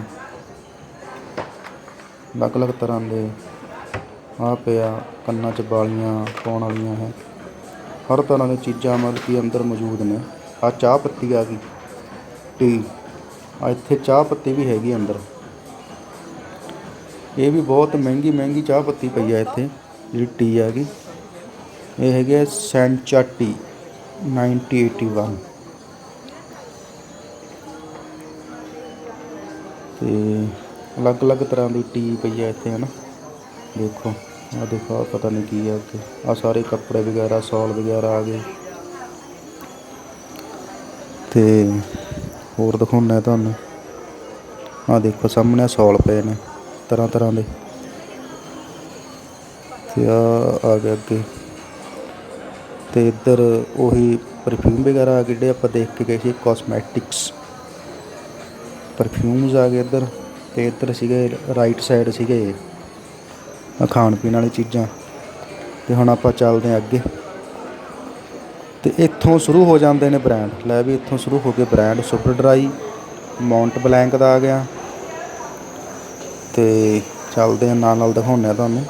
ਅਲੱਗ-ਅਲੱਗ ਤਰ੍ਹਾਂ ਦੇ ਆ ਪਿਆ, ਕੰਨਾਂ 'ਚ ਬਾਲੀਆਂ ਪਾਉਣ ਵਾਲੀਆਂ ਹੈ। ਹਰ ਤਰ੍ਹਾਂ ਦੀਆਂ ਚੀਜ਼ਾਂ ਮਤਲਬ ਕਿ ਅੰਦਰ ਮੌਜੂਦ ਨੇ। ਆ ਚਾਹ ਪੱਤੀ ਆ ਗਈ। ਟੀ। ਆ ਇੱਥੇ ਚਾਹ ਪੱਤੀ ਵੀ ਹੈਗੀ ਅੰਦਰ। ਇਹ ਵੀ ਬਹੁਤ ਮਹਿੰਗੀ ਮਹਿੰਗੀ ਚਾਹ ਪੱਤੀ ਪਈ ਆ ਇੱਥੇ, ਜਿਹੜੀ ਟੀ ਆ ਗਈ। ਇਹ ਹੈਗੇ ਆ ਸੈਂਚਾ ਟੀ 1981 ਤੇ ਅਲੱਗ-ਅਲੱਗ ਤਰ੍ਹਾਂ ਦੀ ਟੀ ਪਈ ਆ ਇੱਥੇ, ਹਨਾ। ਦੇਖੋ ਆ ਦੇਖੋ, ਆਹ ਪਤਾ ਨਹੀਂ ਕੀ ਆ ਅੱਗੇ ਆ ਸਾਰੇ ਕੱਪੜੇ ਵਗੈਰਾ, ਸੌਲ ਵਗੈਰਾ ਆ ਗਏ। ਤੇ ਹੋਰ ਦਿਖਾਉਣਾ ਤੁਹਾਨੂੰ। ਆ ਦੇਖੋ, ਸਾਹਮਣੇ ਸੌਲ ਪਏ ਨੇ ਤਰ੍ਹਾਂ ਤਰ੍ਹਾਂ ਦੇ। ਤੇ ਆ ਆ ਗਿਆ ਅੱਗੇ। ਤੇ ਇੱਧਰ ਉਹੀ ਪਰਫਿਊਮ ਵਗੈਰਾ ਆ ਗਏ ਜਿਹੜੇ ਆਪਾਂ ਦੇਖ ਕੇ ਗਏ ਸੀ ਕਾਸਮੈਟਿਕਸ ਪਰਫਿਊਮਸ ਆ ਗਏ ਇੱਧਰ ਤੇ ਇੱਧਰ ਸੀਗੇ ਰਾਈਟ ਸਾਈਡ ਸੀਗੇ ਖਾਣ ਪੀਣ ਵਾਲੀ ਚੀਜ਼ਾਂ। ਤੇ ਹੁਣ ਆਪਾਂ ਚੱਲਦੇ ਹਾਂ ਅੱਗੇ। ਤੇ ਇੱਥੋਂ ਸ਼ੁਰੂ ਹੋ ਜਾਂਦੇ ਨੇ ਬ੍ਰਾਂਡ ਲੈ ਵੀ ਇੱਥੋਂ ਸ਼ੁਰੂ ਹੋ ਗਏ brand Superdry Mount blank ਦਾ ਆ ਗਿਆ। ਤੇ ਚੱਲਦੇ ਹਾਂ ਨਾਲ ਨਾਲ ਦਿਖਾਉਂਦੇ ਆ ਤੁਹਾਨੂੰ।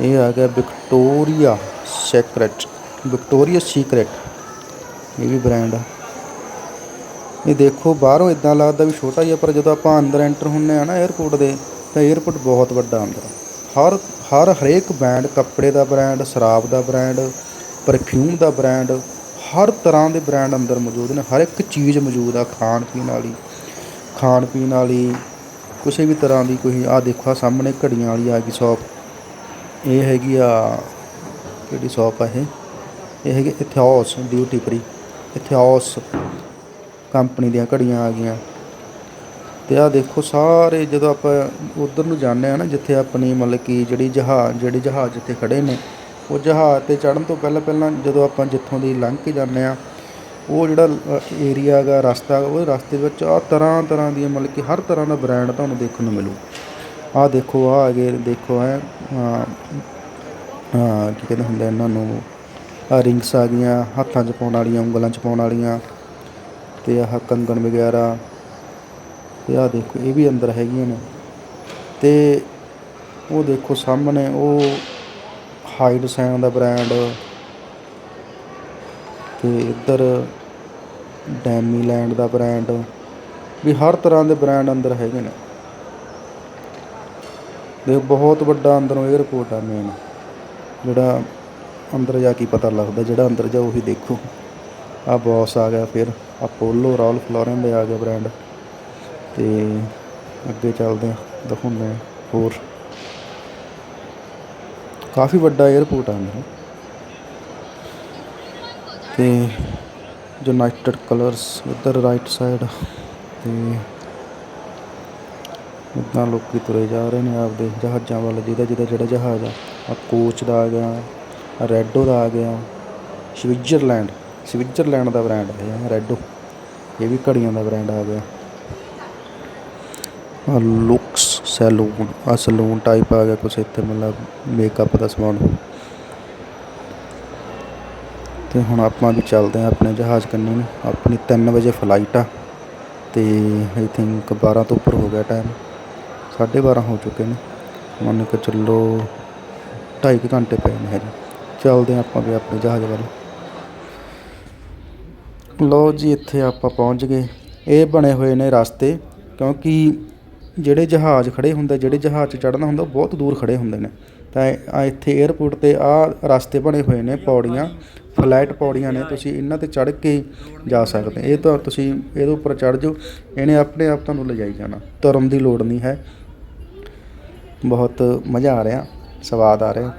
ਇਹ ਆ ਗਿਆ ਵਿਕਟੋਰੀਆ ਸੈਕਰੇਟ ਵਿਕਟੋਰੀਆ ਸੀਕ੍ਰੇਟ ਇਹ ਵੀ ਬ੍ਰਾਂਡ ਆ। ਇਹ ਦੇਖੋ, ਬਾਹਰੋਂ ਇਦਾਂ ਲੱਗਦਾ ਵੀ ਛੋਟਾ ਜਿਹਾ, ਪਰ ਜਦੋਂ ਆਪਾਂ ਅੰਦਰ ਐਂਟਰ ਹੁੰਨੇ ਆ ਨਾ 에어ਪੋਰਟ ਦੇ, ਤਾਂ 에어ਪੋਰਟ ਬਹੁਤ ਵੱਡਾ ਅੰਦਰ ਹਰ ਹਰ ਹਰੇਕ ਬ੍ਰਾਂਡ ਕੱਪੜੇ ਦਾ ਬ੍ਰਾਂਡ ਸ਼ਰਾਬ ਦਾ ਬ੍ਰਾਂਡ ਪਰਫਿਊਮ ਦਾ ਬ੍ਰਾਂਡ ਹਰ ਤਰ੍ਹਾਂ ਦੇ ਬ੍ਰਾਂਡ ਅੰਦਰ ਮੌਜੂਦ ਨੇ। ਹਰ ਇੱਕ ਚੀਜ਼ ਮੌਜੂਦ ਆ ਖਾਣ ਪੀਣ ਵਾਲੀ, ਖਾਣ ਪੀਣ ਵਾਲੀ ਕਿਸੇ ਵੀ ਤਰ੍ਹਾਂ ਦੀ ਕੋਈ ਆ ਦੇਖੋ ਸਾਹਮਣੇ ਘੜੀਆਂ ਵਾਲੀ ਆ ਗਈ ਸ਼ਾਪ ਇਹ ਹੈਗੀ ਆ, ਕਿਹੜੀ ਸ਼ਾਪ ਆ ਇਹ? ਇਹ ਹੈਗੀ Ethos duty free Ethos company ਦੀਆਂ ਘੜੀਆਂ ਆ ਗਈਆਂ। ਤੇ ਆ ਦੇਖੋ ਸਾਰੇ ਜਦੋਂ ਆਪਾਂ ਉਧਰ ਨੂੰ ਜਾਂਦੇ ਆ ਨਾ, ਜਿੱਥੇ ਆਪਣੀ ਮਤਲਬ ਕਿ ਜਿਹੜੀ ਜਹਾਜ਼, ਜਿਹੜੇ ਜਹਾਜ਼ ਜਿੱਥੇ ਖੜੇ ਨੇ, ਉਹ ਜਹਾਜ਼ ਤੇ ਚੜਨ ਤੋਂ ਪਹਿਲਾਂ ਪਹਿਲਾਂ ਜਦੋਂ ਆਪਾਂ ਜਿੱਥੋਂ ਦੀ ਲੰਘ ਕੇ ਜਾਂਦੇ ਆ, ਉਹ ਜਿਹੜਾ ਏਰੀਆ ਹੈਗਾ, ਰਸਤਾ ਹੈਗਾ ਉਹ ਰਸਤੇ ਵਿੱਚ ਆ ਤਰ੍ਹਾਂ ਤਰ੍ਹਾਂ ਦੀਆਂ ਮਤਲਬ ਕਿ ਹਰ ਤਰ੍ਹਾਂ ਦਾ ਬ੍ਰਾਂਡ ਤੁਹਾਨੂੰ ਦੇਖਣ ਨੂੰ ਮਿਲੂ। ਆਹ ਦੇਖੋ, ਆਹ ਹੈਗੇ, ਦੇਖੋ ਹੈ ਹਾਂ ਕੀ ਕਹਿੰਦੇ ਹੁੰਦੇ ਇਹਨਾਂ ਨੂੰ ਰਿੰਗਸ ਆ ਗਈਆਂ, ਹੱਥਾਂ 'ਚ ਪਾਉਣ ਵਾਲੀਆਂ, ਉਂਗਲਾਂ 'ਚ ਪਾਉਣ ਵਾਲੀਆਂ ਤੇ ਆਹ ਕੰਗਣ ਵਗੈਰਾ ਤੇ ਆਹ ਦੇਖੋ, ਇਹ ਵੀ ਅੰਦਰ ਹੈਗੀਆਂ ਨੇ। ਤੇ ਉਹ ਦੇਖੋ ਸਾਹਮਣੇ, ਉਹ ਹਾਈਡ ਸੈਨ ਦਾ ਬ੍ਰਾਂਡ ਤੇ ਇੱਧਰ ਡੈਮੀਲੈਂਡ ਦਾ ਬ੍ਰਾਂਡ, ਵੀ ਹਰ ਤਰ੍ਹਾਂ ਦੇ ਬ੍ਰਾਂਡ ਅੰਦਰ ਹੈਗੇ ਨੇ। ਦੇਖ ਬਹੁਤ ਵੱਡਾ ਅੰਦਰੋਂ 에어ਪੋਰਟ ਆ ਮੇਨ ਜਿਹੜਾ ਅੰਦਰ ਜਾ ਕੇ ਪਤਾ ਲੱਗਦਾ, ਜਿਹੜਾ ਅੰਦਰ ਜਾ ਉਹੀ ਦੇਖੋ। ਆ ਬੌਸ ਆ ਗਿਆ ਫਿਰ। ਅਪੋਲੋ ਰਾਲ ਫਲੋਰਨ ਦੇ ਆ ਗਿਆ ਬ੍ਰਾਂਡ ਤੇ ਅੱਗੇ ਚੱਲਦੇ ਆ ਦਿਖਾਉਂਦੇ ਆ ਹੋਰ। ਕਾਫੀ ਵੱਡਾ 에어ਪੋਰਟ ਆ ਅੰਦਰ ਤੇ ਯੂਨਾਈਟਿਡ ਕਲਰਸ ਇੱਧਰ ਰਾਈਟ ਸਾਈਡ ਤੇ ਇੱਦਾਂ ਲੋਕੀ ਤੁਰੇ ਜਾ ਰਹੇ ਨੇ ਆਪਦੇ ਜਹਾਜ਼ਾਂ ਵੱਲ, ਜਿਹਦਾ ਜਿਹਦਾ ਜਿਹੜਾ ਜਹਾਜ਼ ਆ। ਆ ਕੋਚ ਦਾ ਆ ਗਿਆ ਆ ਰੈਡੋ ਦਾ ਆ ਗਿਆ ਸਵਿਟਜ਼ਰਲੈਂਡ ਸਵਿਟਜ਼ਰਲੈਂਡ ਦਾ ਬ੍ਰਾਂਡ ਹੈ ਰੈਡੋ ਇਹ ਵੀ ਘੜੀਆਂ ਦਾ ਬ੍ਰਾਂਡ ਆ ਗਿਆ। ਆ ਲੁਕਸ ਸੈਲੂਨ ਆ ਸੈਲੂਨ ਟਾਈਪ ਆ ਗਿਆ ਕੁਛ ਇੱਥੇ, ਮਤਲਬ ਮੇਕਅਪ ਦਾ ਸਮਾਨ। ਤੇ ਹੁਣ ਆਪਾਂ ਵੀ ਚੱਲਦੇ ਹਾਂ ਆਪਣੇ ਜਹਾਜ਼ ਕੰਨੀ ਨੂੰ। ਆਪਣੀ 3 ਵਜੇ ਫਲਾਈਟ ਆ ਤੇ ਆਈ ਥਿੰਕ 12 ਤੋਂ ਉੱਪਰ ਹੋ ਗਿਆ ਟਾਈਮ 12:30 ਹੋ ਚੁੱਕੇ ਨੇ। ਮੰਨ ਕੇ ਚੱਲੋ 2.5 ਘੰਟੇ ਪਏ ਨੇ ਹਜੇ। ਚੱਲਦੇ ਹਾਂ ਆਪਾਂ ਵੀ ਆਪਣੇ ਜਹਾਜ਼ ਵੱਲ। ਲਓ ਜੀ, ਇੱਥੇ ਆਪਾਂ ਪਹੁੰਚ ਗਏ। ਇਹ ਬਣੇ ਹੋਏ ਨੇ ਰਸਤੇ, ਕਿਉਂਕਿ ਜਿਹੜੇ ਜਹਾਜ਼ ਖੜੇ ਹੁੰਦੇ, ਜਿਹੜੇ ਜਹਾਜ਼ 'ਚ ਚੜ੍ਹਨਾ ਹੁੰਦਾ, ਉਹ ਬਹੁਤ ਦੂਰ ਖੜੇ ਹੁੰਦੇ ਨੇ। ਤਾਂ ਆ ਇੱਥੇ 에ਅਰਪੋਰਟ ਤੇ ਆ ਰਸਤੇ ਬਣੇ ਹੋਏ ਨੇ ਪੌੜੀਆਂ ਫਲੈਟ ਪੌੜੀਆਂ ਨੇ, ਤੁਸੀਂ ਇਹਨਾਂ ਤੇ ਚੜ੍ਹ ਕੇ ਜਾ ਸਕਦੇ। ਇਹ ਤਾਂ ਤੁਸੀਂ ਇਹਦੇ ਉੱਪਰ ਚੜ੍ਹ ਜਾਓ, ਇਹਨੇ ਆਪਣੇ ਆਪ ਤੁਹਾਨੂੰ ਲਿਜਾਈ ਜਾਣਾ। ਤੁਰਨ ਦੀ ਲੋੜ ਨਹੀਂ ਹੈ। ਬਹੁਤ ਮਜ਼ਾ ਆ ਰਿਹਾ, ਸਵਾਦ ਆ ਰਿਹਾ।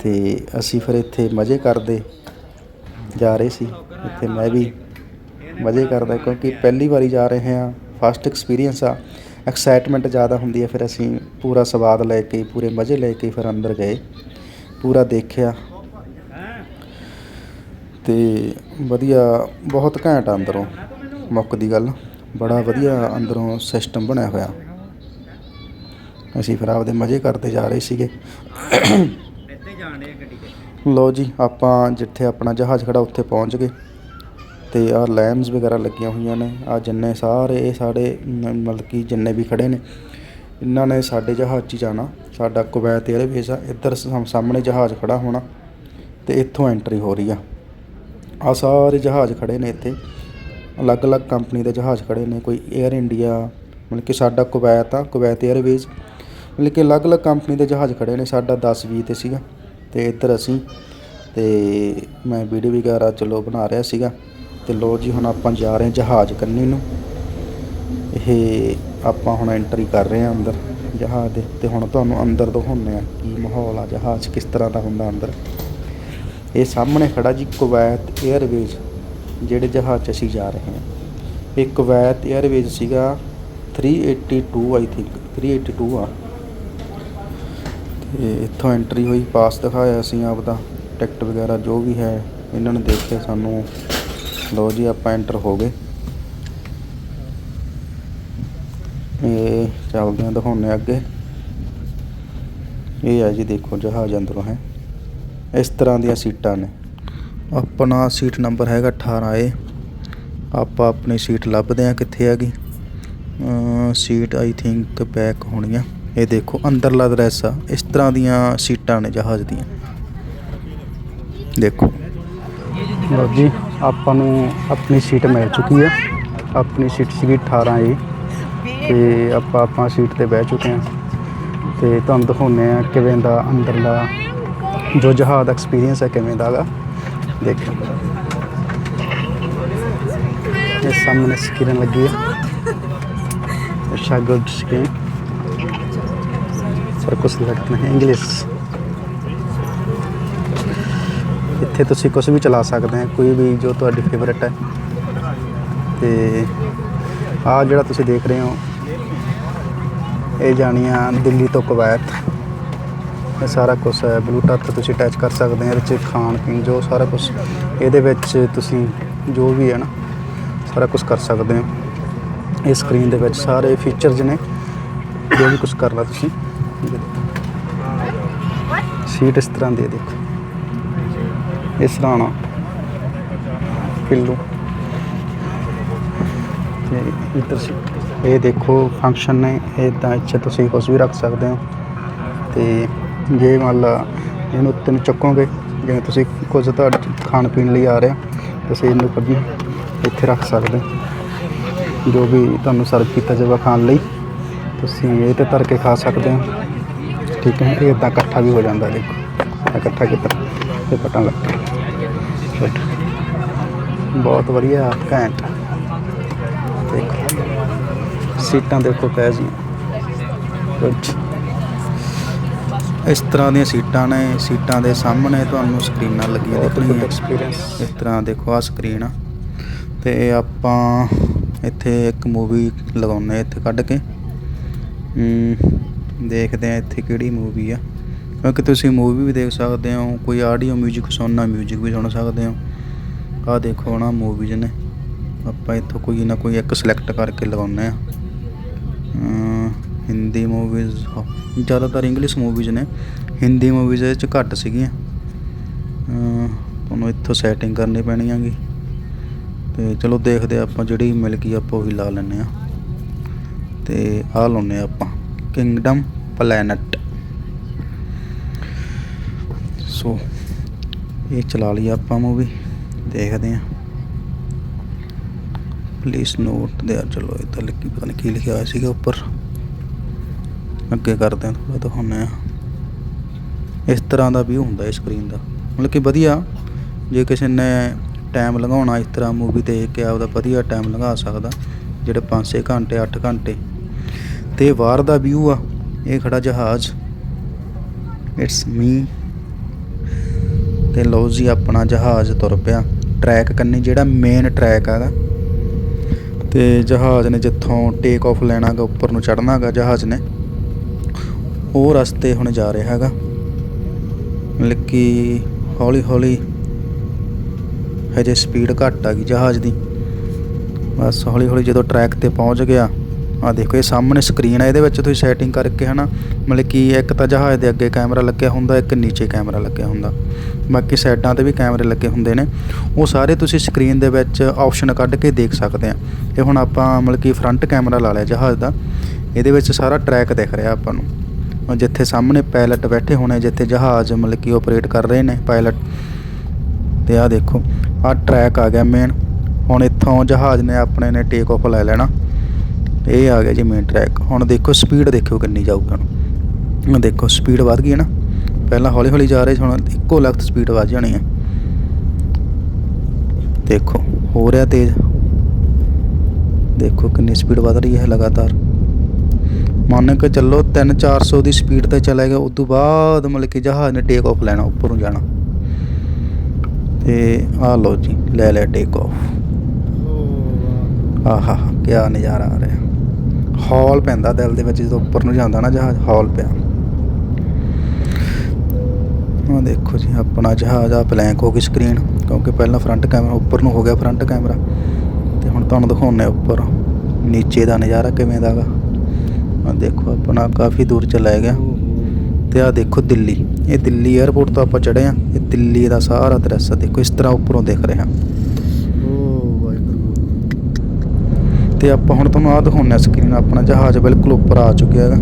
ਤੇ ਅਸੀਂ ਫਿਰ ਇੱਥੇ ਮਜ਼ੇ ਕਰਦੇ। ਜਾ ਰਹੇ ਸੀ। ਇੱਥੇ ਮੈਂ ਵੀ ਮਜ਼ੇ ਕਰਦਾ ਕਿਉਂਕਿ ਪਹਿਲੀ ਵਾਰੀ ਜਾ ਰਹੇ ਹਾਂ। ਫਸਟ ਐਕਸਪੀਰੀਅੰਸ ਆ। ਐਕਸਾਈਟਮੈਂਟ ਜ਼ਿਆਦਾ ਹੁੰਦੀ ਹੈ। ਫਿਰ ਅਸੀਂ ਪੂਰਾ ਸਵਾਦ ਲੈ ਕੇ, ਪੂਰੇ ਮਜ਼ੇ ਲੈ ਕੇ ਫਿਰ ਅੰਦਰ ਗਏ। ਪੂਰਾ ਦੇਖਿਆ। ਤੇ ਵਧੀਆ, ਬਹੁਤ ਘੈਂਟ ਆ ਅੰਦਰੋਂ। ਮੁੱਕ ਦੀ ਗੱਲ, ਬੜਾ ਵਧੀਆ ਅੰਦਰੋਂ ਸਿਸਟਮ ਬਣਿਆ ਹੋਇਆ। ਅਸੀਂ ਫਿਰ ਆਪਦੇ ਮਜ਼ੇ ਕਰਦੇ ਜਾ ਰਹੇ ਸੀਗੇ। ਲੋ ਜੀ, ਆਪਾਂ ਜਿੱਥੇ ਆਪਣਾ ਜਹਾਜ਼ ਖੜਾ ਉੱਥੇ ਪਹੁੰਚ ਗਏ। ਤੇ ਆ ਲੈਂਪਸ ਵਗੈਰਾ ਲੱਗੀਆਂ ਹੋਈਆਂ ਨੇ। ਆ ਜਿੰਨੇ ਸਾਰੇ, ਇਹ ਸਾਡੇ ਮਤਲਬ ਕਿ ਜਿੰਨੇ ਵੀ ਖੜੇ ਨੇ, ਇਹਨਾਂ ਨੇ ਸਾਡੇ ਜਹਾਜ਼ 'ਚ ਜਾਣਾ। ਸਾਡਾ ਕੁਵੈਤ 에ਅਰਵੇਸ ਆ। ਇੱਧਰ ਸਾਹਮਣੇ ਜਹਾਜ਼ ਖੜਾ ਹੋਣਾ ਤੇ ਇੱਥੋਂ ਐਂਟਰੀ ਹੋ ਰਹੀ ਆ। ਆ ਸਾਰੇ ਜਹਾਜ਼ ਖੜੇ ਨੇ ਇੱਥੇ। ਅਲੱਗ-ਅਲੱਗ ਕੰਪਨੀ ਦੇ ਜਹਾਜ਼ ਖੜੇ ਨੇ। ਕੋਈ 에ਅਰ ਇੰਡੀਆ ਮਤਲਬ ਕਿ ਸਾਡਾ ਕੁਵੈਤ ਆ, ਕੁਵੈਤ 에ਅਰਵੇਜ਼ ਮਤਲਬ ਕਿ ਅਲੱਗ-ਅਲੱਗ ਕੰਪਨੀ ਦੇ ਜਹਾਜ਼ ਖੜੇ ਨੇ। ਸਾਡਾ 10 20 ਤੇ ਸੀਗਾ। ਅਤੇ ਇੱਧਰ ਅਸੀਂ ਅਤੇ ਮੈਂ ਵੀਡੀਓ ਵਗੈਰਾ ਚਲੋ ਬਣਾ ਰਿਹਾ ਸੀਗਾ ਅਤੇ ਲੋ ਜੀ ਹੁਣ ਆਪਾਂ ਜਾ ਰਹੇ ਜਹਾਜ਼ ਕੰਨੀ ਨੂੰ। ਇਹ ਆਪਾਂ ਹੁਣ ਐਂਟਰੀ ਕਰ ਰਹੇ ਹਾਂ ਅੰਦਰ ਜਹਾਜ਼ ਦੇ ਅਤੇ ਹੁਣ ਤੁਹਾਨੂੰ ਅੰਦਰ ਦਿਖਾਉਂਦੇ ਆ ਕੀ ਮਾਹੌਲ ਆ ਜਹਾਜ਼ 'ਚ ਕਿਸ ਤਰ੍ਹਾਂ ਦਾ ਹੁੰਦਾ ਅੰਦਰ। ਇਹ ਸਾਹਮਣੇ ਖੜਾ ਜੀ ਕੁਵੈਤ 에ਅਰਵੇਜ਼ ਜਿਹੜੇ ਜਹਾਜ਼ 'ਚ ਅਸੀਂ ਜਾ ਰਹੇ ਹਾਂ। ਇਹ ਕੁਵੈਤ 에ਅਰਵੇਜ਼ ਸੀਗਾ 382 ਆਈ ਥਿੰਕ 382 ਆ। ਇਹ ਇੱਥੋਂ ਐਂਟਰੀ ਹੋਈ ਪਾਸ ਦਿਖਾਇਆ ਅਸੀਂ ਆਪਦਾ ਟਿਕਟ ਵਗੈਰਾ ਜੋ ਵੀ ਹੈ, ਇਹਨਾਂ ਨੇ ਦੇਖ ਕੇ ਸਾਨੂੰ ਲਓ ਜੀ, ਆਪਾਂ ਐਂਟਰ ਹੋ ਗਏ। ਇਹ ਚੱਲਦੇ ਹਾਂ, ਦਿਖਾਉਂਦੇ ਹਾਂ ਅੱਗੇ। ਇਹ ਹੈ ਜੀ, ਦੇਖੋ ਜਹਾਜ਼ ਅੰਦਰੋਂ ਹੈ। ਇਸ ਤਰ੍ਹਾਂ ਦੀਆਂ ਸੀਟਾਂ ਨੇ। ਆਪਣਾ ਸੀਟ ਨੰਬਰ ਹੈਗਾ 18 ਏ ਆਪਾਂ ਆਪਣੀ ਸੀਟ ਲੱਭਦੇ ਆ ਕਿੱਥੇ ਹੈਗੀ। ਸੀਟ ਆਈ ਥਿੰਕ ਬੈਕ ਹੋਣੀ ਆ। ਇਹ ਦੇਖੋ, ਅੰਦਰਲਾ ਦ੍ਰਿਸ਼ ਆ। ਇਸ ਤਰ੍ਹਾਂ ਦੀਆਂ ਸੀਟਾਂ ਨੇ ਜਹਾਜ਼ ਦੀਆਂ। ਦੇਖੋ। ਲਓ ਜੀ, ਆਪਾਂ ਨੂੰ ਆਪਣੀ ਸੀਟ ਮਿਲ ਚੁੱਕੀ ਹੈ। ਆਪਣੀ ਸੀਟ ਸੀਗੀ 18 ਏ। ਤੇ ਆਪਾਂ ਆਪਾਂ ਸੀਟ ਤੇ ਬਹਿ ਚੁੱਕੇ ਹਾਂ। ਤੇ ਤੁਹਾਨੂੰ ਦਿਖਾਉਂਦੇ ਆ ਕਿਵੇਂ ਦਾ ਅੰਦਰਲਾ, ਜੋ ਜਹਾਜ਼ ਦਾ ਐਕਸਪੀਰੀਅੰਸ ਹੈ, ਕਿਵੇਂ ਦਾ ਹੈਗਾ ਦੇਖੋ। ਇਹ ਸਾਹਮਣੇ ਸਕਰੀਨ ਲੱਗੀ ਹੈ। ਅੱਛਾ ਗੁੱਡ ਸਕਰੀਨ ਸਰ, ਕੁਛ ਲੱਗਦਾ ਨਹੀਂ ਇੰਗਲਿਸ਼ ਇੱਥੇ ਤੁਸੀਂ ਕੁਝ ਵੀ ਚਲਾ ਸਕਦੇ ਹੋ ਕੋਈ ਵੀ ਜੋ ਤੁਹਾਡੀ ਫੇਵਰਟ ਹੈ। ਤੇ ਆ ਜਿਹੜਾ ਤੁਸੀਂ ਦੇਖ ਰਹੇ ਹੋ, ਇਹ ਜਾਣੀਆਂ ਦਿੱਲੀ ਤੋਂ ਕੁਵੈਤ। ਇਹ ਸਾਰਾ ਕੁਝ ਹੈ ਬਲੂਟੁੱਥ ਤੁਸੀਂ ਅਟੈਚ ਕਰ ਸਕਦੇ ਹੋ ਇਹਦੇ ਵਿੱਚ ਖਾਣ, ਪੀਣ, ਜੋ ਸਾਰਾ ਕੁਝ ਇਹਦੇ ਵਿੱਚ ਤੁਸੀਂ ਜੋ ਵੀ ਹੈ ਨਾ, ਸਾਰਾ ਕੁਝ ਕਰ ਸਕਦੇ ਹੋ। ਇਹ ਸਕਰੀਨ ਦੇ ਵਿੱਚ ਸਾਰੇ ਫੀਚਰਸ ਨੇ, ਜੋ ਵੀ ਕੁਝ ਕਰਨਾ ਤੁਸੀਂ। ਸੀਟ ਇਸ ਤਰ੍ਹਾਂ ਦੀ ਹੈ, ਦੇਖੋ। ਇਸ ਸਰਾਣਾ। ਪਿੱਲੂ। ਤੇ ਇੱਧਰ ਸੀ। ਇਹ ਦੇਖੋ ਫੰਕਸ਼ਨ ਨੇ ਇਹ ਤਾਂ ਇੱਥੇ ਤੁਸੀਂ ਕੁਝ ਵੀ ਰੱਖ ਸਕਦੇ ਹੋ। ਤੇ ਜੇ ਮੰਨ ਲਾ ਇਹਨੂੰ ਉੱਤੇ ਨੂੰ ਚੱਕੋਗੇ, ਜਿਵੇਂ ਤੁਸੀਂ ਕੁਝ ਤੁਹਾਡੇ ਖਾਣ ਪੀਣ ਲਈ ਆ ਰਿਹਾ, ਤੁਸੀਂ ਇਹਨੂੰ ਕਦੀ ਇੱਥੇ ਰੱਖ ਸਕਦੇ ਜੋ ਵੀ ਤੁਹਾਨੂੰ ਸਰਵ ਕੀਤਾ ਜਾਵੇ ਖਾਣ ਲਈ, ਤੁਸੀਂ ਇਹ ਤੇ ਧਰ ਕੇ ਖਾ ਸਕਦੇ ਹੋ। ਠੀਕ ਹੈ ਇਹ ਇਦਾਂ ਇਕੱਠਾ ਵੀ ਹੋ ਜਾਂਦਾ ਦੇਖੋ ਇਕੱਠਾ ਕੀਤਾ ਤੇ ਪਟਣ ਲੱਗ ਪਿਆ। ਬਹੁਤ ਵਧੀਆ ਘੈਂਟ। ਦੇਖੋ ਸੀਟਾਂ ਦੇਖੋ ਕੈਸੀਆਂ ਗੁੱਡ ਇਸ ਤਰ੍ਹਾਂ ਦੀਆਂ ਸੀਟਾਂ ਨੇ ਸੀਟਾਂ ਦੇ ਸਾਹਮਣੇ ਤੁਹਾਨੂੰ ਸਕਰੀਨਾਂ ਲੱਗੀਆਂ ਦੇਖਣਗੀਆਂ ਐਕਸਪੀਰੀਅੰਸ ਇਸ ਤਰ੍ਹਾਂ ਦੇਖੋ ਆ ਸਕਰੀਨ ਆ। ਤੇ ਆਪਾਂ ਇੱਥੇ ਇੱਕ ਮੂਵੀ ਲਗਾਉਨੇ ਇੱਥੇ ਕੱਢ ਕੇ। ਦੇਖਦੇ ਆ ਇੱਥੇ ਕਿਹੜੀ ਮੂਵੀ ਆ ਕਿਉਂਕਿ ਤੁਸੀਂ ਮੂਵੀ ਵੀ ਦੇਖ ਸਕਦੇ ਹੋ ਕੋਈ ਆਡੀਓ 뮤직 ਸੁਣਨਾ 뮤직 ਵੀ ਸੁਣ ਸਕਦੇ ਹੋ ਆ ਦੇਖੋ ਨਾ ਮੂਵੀਜ਼ ਨੇ ਆਪਾਂ ਇੱਥੋਂ ਕੋਈ ਨਾ ਕੋਈ ਇੱਕ ਸਿਲੈਕਟ ਕਰਕੇ ਲਗਾਉਨੇ ਆ ਅਮ, ਹਿੰਦੀ ਮੂਵੀਜ਼ ਜ਼ਿਆਦਾਤਰ ਇੰਗਲਿਸ਼ ਮੂਵੀਜ਼ ਨੇ ਹਿੰਦੀ ਮੂਵੀਜ਼ ਇਹ 'ਚ ਘੱਟ ਸੀਗੀਆਂ ਅਮ, ਤੁਹਾਨੂੰ ਇੱਥੋਂ ਸੈਟਿੰਗ ਕਰਨੀ ਪੈਣੀ ਹੈਗੀ ਤੇ ਚਲੋ ਦੇਖਦੇ ਹਾਂ ਆਪਾਂ ਜਿਹੜੀ ਮਿਲ ਗਈ ਆਪਾਂ ਉਹੀ ਲਾ ਲੈਂਦੇ ਆ ਤੇ ਆਹ ਲਾਉਨੇ ਆ ਆਪਾਂ ਕਿੰਗਡਮ ਪਲੈਨਟ ਸੋ ਇਹ ਚਲਾ ਲਈ ਆਪਾਂ ਮੂਵੀ ਦੇਖਦੇ ਆ ਪਲੀਜ਼ ਨੋਟ ਦੇ ਚਲੋ ਇਹ ਤਾਂ ਲਿਖੀ ਪਤਾ ਨਹੀਂ ਕੀ ਲਿਖਿਆ ਹੋਇਆ ਸੀਗਾ ਉੱਪਰ। ਅੱਗੇ ਕਰਦੇ ਆ ਥੋੜਾ ਦਿਖਾਉਂਦੇ ਆ ਇਸ ਤਰ੍ਹਾਂ ਦਾ ਵੀ ਹੁੰਦਾ ਇਸ ਸਕਰੀਨ ਦਾ। ਮਤਲਬ ਕਿ ਵਧੀਆ। ਜੇ ਕਿਸੇ ਨੇ ਟਾਈਮ ਲਗਾਉਣਾ ਇਸ ਤਰ੍ਹਾਂ ਮੂਵੀ ਦੇਖ ਕੇ ਆਪਦਾ ਵਧੀਆ ਟਾਈਮ ਲਗਾ ਸਕਦਾ। ਜਿਹੜੇ 5-6 ਘੰਟੇ 8 ਘੰਟੇ ਤੇ ਬਾਹਰ ਦਾ ਵਿਊ ਆ, ਇਹ ਖੜਾ ਜਹਾਜ਼। ਇਟਸ ਮੀ ਤੇ ਲਓ ਜੀ, ਆਪਣਾ ਜਹਾਜ਼ ਤੁਰ ਪਿਆ। ਟਰੈਕ ਕੰਨੀ ਜਿਹੜਾ ਮੇਨ ਟਰੈਕ ਹੈਗਾ ਤੇ ਜਹਾਜ਼ ਨੇ ਜਿੱਥੋਂ ਟੇਕ ਆਫ ਲੈਣਾਗਾ ਉੱਪਰ ਨੂੰ ਚੜਨਾਗਾ ਜਹਾਜ਼ ਨੇ, ਉਹ ਰਸਤੇ ਹੁਣ ਜਾ ਰਿਹਾ ਹੈਗਾ ਮਤਲਬ ਹੌਲੀ ਹੌਲੀ ਹਜੇ ਸਪੀਡ ਘੱਟ ਆ ਗਈ ਜਹਾਜ਼ ਦੀ। ਬਸ ਹੌਲੀ ਹੌਲੀ ਜਦੋਂ ਟਰੈਕ ਤੇ ਪਹੁੰਚ ਗਿਆ ਆ ਦੇਖੋ, ਇਹ ਸਾਹਮਣੇ ਸਕਰੀਨ ਆ, ਇਹਦੇ ਵਿੱਚ ਤੁਸੀਂ ਸੈਟਿੰਗ ਕਰਕੇ ਹਨਾ, ਮਤਲਬ ਕਿ ਇੱਕ ਤਾਂ ਜਹਾਜ਼ ਦੇ ਅੱਗੇ ਕੈਮਰਾ ਲੱਗਿਆ ਹੁੰਦਾ, ਇੱਕ ਨੀਚੇ ਕੈਮਰਾ ਲੱਗਿਆ ਹੁੰਦਾ। ਬਾਕੀ ਸਾਈਡਾਂ ਤੇ ਵੀ ਕੈਮਰੇ ਲੱਗੇ ਹੁੰਦੇ ਨੇ। ਉਹ ਸਾਰੇ ਤੁਸੀਂ ਸਕਰੀਨ ਦੇ ਵਿੱਚ ਆਪਸ਼ਨ ਕੱਢ ਕੇ ਦੇਖ ਸਕਦੇ ਆ। ਇਹ ਹੁਣ ਆਪਾਂ ਮਤਲਬ ਕਿ ਫਰੰਟ ਕੈਮਰਾ ਲਾ ਲਿਆ ਜਹਾਜ਼ ਦਾ। ਇਹਦੇ ਵਿੱਚ ਸਾਰਾ ਟਰੈਕ ਦਿਖ ਰਿਹਾ ਆਪਾਂ ਨੂੰ। ਜਿੱਥੇ ਸਾਹਮਣੇ ਪਾਇਲਟ ਬੈਠੇ ਹੋਣੇ, ਜਿੱਥੇ ਜਹਾਜ਼ ਮਤਲਬ ਕਿ ਆਪਰੇਟ ਕਰ ਰਹੇ ਨੇ ਪਾਇਲਟ ਤੇ ਆਹ ਦੇਖੋ, ਆਹ ਟਰੈਕ ਆ ਗਿਆ ਮੇਨ ਹੁਣ ਇੱਥੋਂ ਜਹਾਜ਼ ਨੇ ਆਪਣੇ ਨੇ ਟੇਕ ਆਫ ਲੈ ਲੈਣਾ। ਇਹ ਆ ਗਿਆ ਜੀ ਮੇਨ ਟਰੈਕ ਹੁਣ ਦੇਖੋ ਸਪੀਡ ਦੇਖਿਓ ਕਿੰਨੀ ਜਾਊਗਾ ਹੁਣ। ਦੇਖੋ ਸਪੀਡ ਵੱਧ ਗਈ ਹੈ ਨਾ। ਪਹਿਲਾਂ ਹੌਲੀ ਹੌਲੀ ਜਾ ਰਹੇ ਸੀ, ਹੁਣ ਇੱਕੋ ਲਖਤ ਸਪੀਡ ਵੱਧ ਜਾਣੀ ਹੈ। ਦੇਖੋ, ਹੋ ਰਿਹਾ ਤੇਜ਼। ਦੇਖੋ ਕਿੰਨੀ ਸਪੀਡ ਵੱਧ ਰਹੀ ਹੈ ਲਗਾਤਾਰ। ਮੰਨ ਕੇ ਚੱਲੋ 3-400 ਦੀ ਸਪੀਡ ਤੇ ਚਲੇਗਾ ਉਸ ਤੋਂ ਬਾਅਦ ਮਤਲਬ ਕਿ ਜਹਾਜ਼ ਨੇ ਟੇਕ ਆਫ ਲੈਣਾ, ਉੱਪਰ ਨੂੰ ਜਾਣਾ। ਤੇ ਆ ਲਓ ਜੀ, ਲੈ ਲਿਆ ਟੇਕ ਆਫ ਆਹਾ ਕੀ ਨਜ਼ਾਰਾ ਆ ਰਿਹਾ। ਹੌਲ ਪੈਂਦਾ ਦਿਲ ਦੇ ਵਿੱਚ ਜਦੋਂ ਉੱਪਰ ਨੂੰ ਜਾਂਦਾ ਨਾ ਜਹਾਜ਼, ਹੌਲ ਪਿਆ। ਆ ਦੇਖੋ ਜੀ, ਆਪਣਾ ਜਹਾਜ਼ ਆ ਬਲੈਂਕ ਹੋ ਗਈ ਸਕਰੀਨ ਕਿਉਂਕਿ ਪਹਿਲਾਂ ਫਰੰਟ ਕੈਮਰਾ ਉੱਪਰ ਨੂੰ ਹੋ ਗਿਆ ਫਰੰਟ ਕੈਮਰਾ ਤੇ ਹੁਣ ਤੁਹਾਨੂੰ ਦਿਖਾਉਂਦੇ ਉੱਪਰ, ਨੀਚੇ ਦਾ ਨਜ਼ਾਰਾ ਕਿਵੇਂ ਦਾ ਗਾ। ਆ ਦੇਖੋ, ਆਪਣਾ ਕਾਫੀ ਦੂਰ ਚਲਾ ਗਿਆ। ਤੇ ਆ ਦੇਖੋ ਦਿੱਲੀ। ਇਹ ਦਿੱਲੀ 에ਅਰਪੋਰਟ ਤੋਂ ਆਪਾਂ ਚੜੇ ਆ। ਇਹ ਦਿੱਲੀ ਦਾ ਸਾਰਾ ਦ੍ਰਿਸ਼ ਦੇਖੋ, ਇਸ ਤਰ੍ਹਾਂ ਉੱਪਰੋਂ ਦਿਖ ਰਿਹਾ ਓ ਵਾਹਿਗੁਰੂ ਤੇ ਆਪਾਂ ਹੁਣ ਤੁਹਾਨੂੰ ਆ ਦਿਖਾਉਂਦੇ ਆ ਸਕਰੀਨ ਆਪਣਾ ਜਹਾਜ਼ ਬਿਲਕੁਲ ਉੱਪਰ ਆ ਚੁੱਕਿਆ ਹੈਗਾ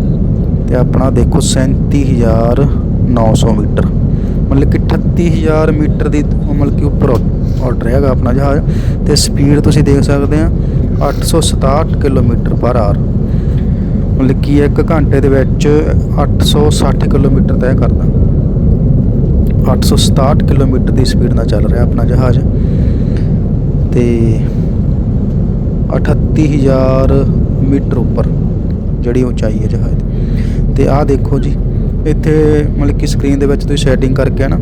ਤੇ ਆਪਣਾ ਦੇਖੋ 37900 ਮੀਟਰ, ਮਤਲਬ ਕਿ 38000 ਮੀਟਰ ਦੀ ਮਤਲਬ ਕਿ ਉੱਪਰ ਉੱਡ ਰਿਹਾ ਹੈਗਾ ਆਪਣਾ ਜਹਾਜ਼ ਤੇ ਸਪੀਡ ਤੁਸੀਂ ਦੇਖ ਸਕਦੇ ਆ 867 ਕਿਲੋਮੀਟਰ ਪਰ ਆਰ ਮਤਲਬ ਕਿ ਇੱਕ ਘੰਟੇ ਦੇ ਵਿੱਚ 860 ਕਿਲੋਮੀਟਰ ਤੈਅ ਕਰਦਾ। 867 ਕਿਲੋਮੀਟਰ ਦੀ ਸਪੀਡ ਨਾਲ ਚੱਲ ਰਿਹਾ ਆਪਣਾ ਜਹਾਜ਼ ਤੇ 38000 ਮੀਟਰ ਉੱਪਰ ਜਿਹੜੀ ਉਚਾਈ ਹੈ ਜਹਾਜ਼ ਦੀ। ਤੇ ਆਹ ਦੇਖੋ ਜੀ, ਇੱਥੇ ਮਤਲਬ ਕਿ ਸਕਰੀਨ ਦੇ ਵਿੱਚ ਤੁਸੀਂ ਸੈਟਿੰਗ ਕਰਕੇ ਨਾ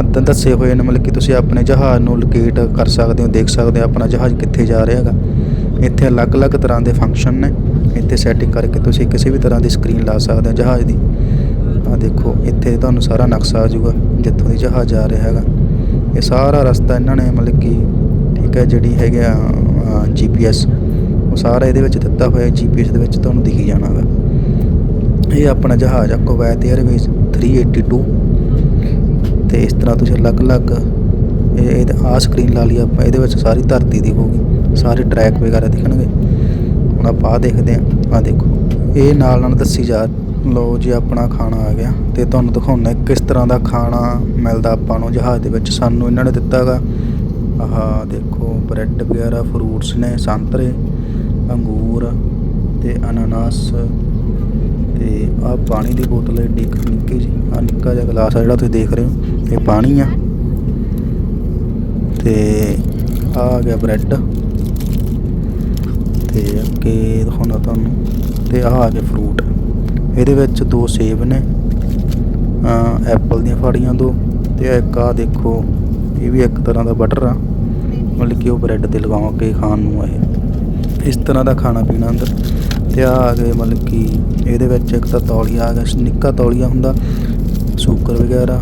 ਅੱਦਾਂ ਦੱਸੇ ਹੋਏ ਨੇ ਮਤਲਬ ਕਿ ਤੁਸੀਂ ਆਪਣੇ ਜਹਾਜ਼ ਨੂੰ ਲੋਕੇਟ ਕਰ ਸਕਦੇ ਹੋ, ਦੇਖ ਸਕਦੇ ਹੋ ਆਪਣਾ ਜਹਾਜ਼ ਕਿੱਥੇ ਜਾ ਰਿਹਾ ਹੈਗਾ। ਇੱਥੇ ਅਲੱਗ-ਅਲੱਗ ਤਰ੍ਹਾਂ ਦੇ ਫੰਕਸ਼ਨ ਨੇ। ਇੱਥੇ ਸੈਟਿੰਗ ਕਰਕੇ ਤੁਸੀਂ ਕਿਸੇ ਵੀ ਤਰ੍ਹਾਂ ਦੀ ਸਕਰੀਨ ਲਾ ਸਕਦੇ ਹੋ ਜਹਾਜ਼ ਦੀ। ਆਹ ਦੇਖੋ, ਇੱਥੇ ਤੁਹਾਨੂੰ ਸਾਰਾ ਨਕਸ਼ਾ ਆ ਜਾਊਗਾ, ਜਿੱਥੋਂ ਦੀ ਜਹਾਜ਼ ਜਾ ਰਿਹਾ ਹੈਗਾ। ਇਹ ਸਾਰਾ ਰਸਤਾ ਇਹਨਾਂ ਨੇ ਮਤਲਬ ਕਿ ਠੀਕ ਹੈ, ਜਿਹੜੀ ਹੈਗੇ ਆ ਜੀਪੀਐਸ ਉਹ ਸਾਰਾ ਇਹਦੇ ਵਿੱਚ ਦਿੱਤਾ ਹੋਇਆ ਜੀਪੀਐਸ ਦੇ ਵਿੱਚ ਤੁਹਾਨੂੰ ਦਿਖੀ ਜਾਣਾ ਵਾ ਇਹ ਆਪਣਾ ਜਹਾਜ਼ ਆ ਕੁਵੈਤ 에ਅਰਵੇਜ਼ 382 ਤੇ ਇਸ ਤਰ੍ਹਾਂ ਤੁਸੀਂ ਅਲੱਗ-ਅਲੱਗ ਇਹ ਇਹਦੇ ਆ ਸਕਰੀਨ ਲਾ ਲਈ ਆਪਾਂ, ਇਹਦੇ ਵਿੱਚ ਸਾਰੀ ਧਰਤੀ ਦੀ ਹੋਊਗੀ ਸਾਰੇ ਟਰੈਕ ਵਗੈਰਾ ਦਿਖਣਗੇ। ਹੁਣ ਆਪਾਂ ਆਹ ਦੇਖਦੇ ਹਾਂ ਆ ਦੇਖੋ। ਇਹ ਨਾਲ ਨਾਲ ਦੱਸੀ ਜਾ, ਲਓ ਜੀ ਆਪਣਾ ਖਾਣਾ ਆ ਗਿਆ। ਤੇ ਤੁਹਾਨੂੰ ਦਿਖਾਉਣਾ ਕਿਸ ਤਰ੍ਹਾਂ ਦਾ ਖਾਣਾ ਮਿਲਦਾ ਆਪਾਂ ਨੂੰ ਜਹਾਜ਼ ਦੇ ਵਿੱਚ, ਸਾਨੂੰ ਇਹਨਾਂ ਨੇ ਦਿੱਤਾਗਾ। ਆਹ, ਦੇਖੋ, ਬ੍ਰੈਡ ਵਗੈਰਾ, ਫਰੂਟਸ ਨੇ, ਸੰਤਰੇ, ਅੰਗੂਰ ਤੇ ਅਨਾਨਾਸ ਤੇ ਆਹ ਪਾਣੀ ਦੀ ਬੋਤਲ ਏਡੀ ਕੁ ਨਿੱਕੀ ਜੀ ਆ ਨਿੱਕਾ ਜਿਹਾ ਗਲਾਸ ਆ ਜਿਹੜਾ ਤੁਸੀਂ ਦੇਖ ਰਹੇ ਹੋ, ਇਹ ਪਾਣੀ ਆ। ਤੇ ਆਹ ਆ ਗਿਆ ਬ੍ਰੈਡ। ਤੇ ਅੱਗੇ ਦਿਖਾਉਣਾ ਤੁਹਾਨੂੰ, ਤੇ ਆਹ ਆ ਗਿਆ ਫਰੂਟ। ਇਹਦੇ ਵਿੱਚ ਦੋ ਸੇਬ ਨੇ ਐਪਲ ਦੀਆਂ ਫਾੜੀਆਂ ਦੋ, ਤੇ ਇੱਕ ਆ ਦੇਖੋ ਇਹ ਵੀ ਇੱਕ ਤਰ੍ਹਾਂ ਦਾ ਬਟਰ ਆ। ਮਤਲਬ ਕਿ ਉਹ ਬ੍ਰੈਡ ਤੇ ਲਗਾਉ ਕੇ ਖਾਣ ਨੂੰ ਆ ਇਹ। ਇਸ ਤਰ੍ਹਾਂ ਦਾ ਖਾਣਾ ਪੀਣਾ ਅੰਦਰ। ਤੇ ਆ ਆ ਗਏ ਮਤਲਬ ਕਿ ਇਹਦੇ ਵਿੱਚ ਇੱਕ ਤਾਂ ਤੌਲੀਆ ਆ ਗਿਆ। ਨਿੱਕਾ ਤੌਲੀਆ ਹੁੰਦਾ, ਸ਼ੂਗਰ ਵਗੈਰਾ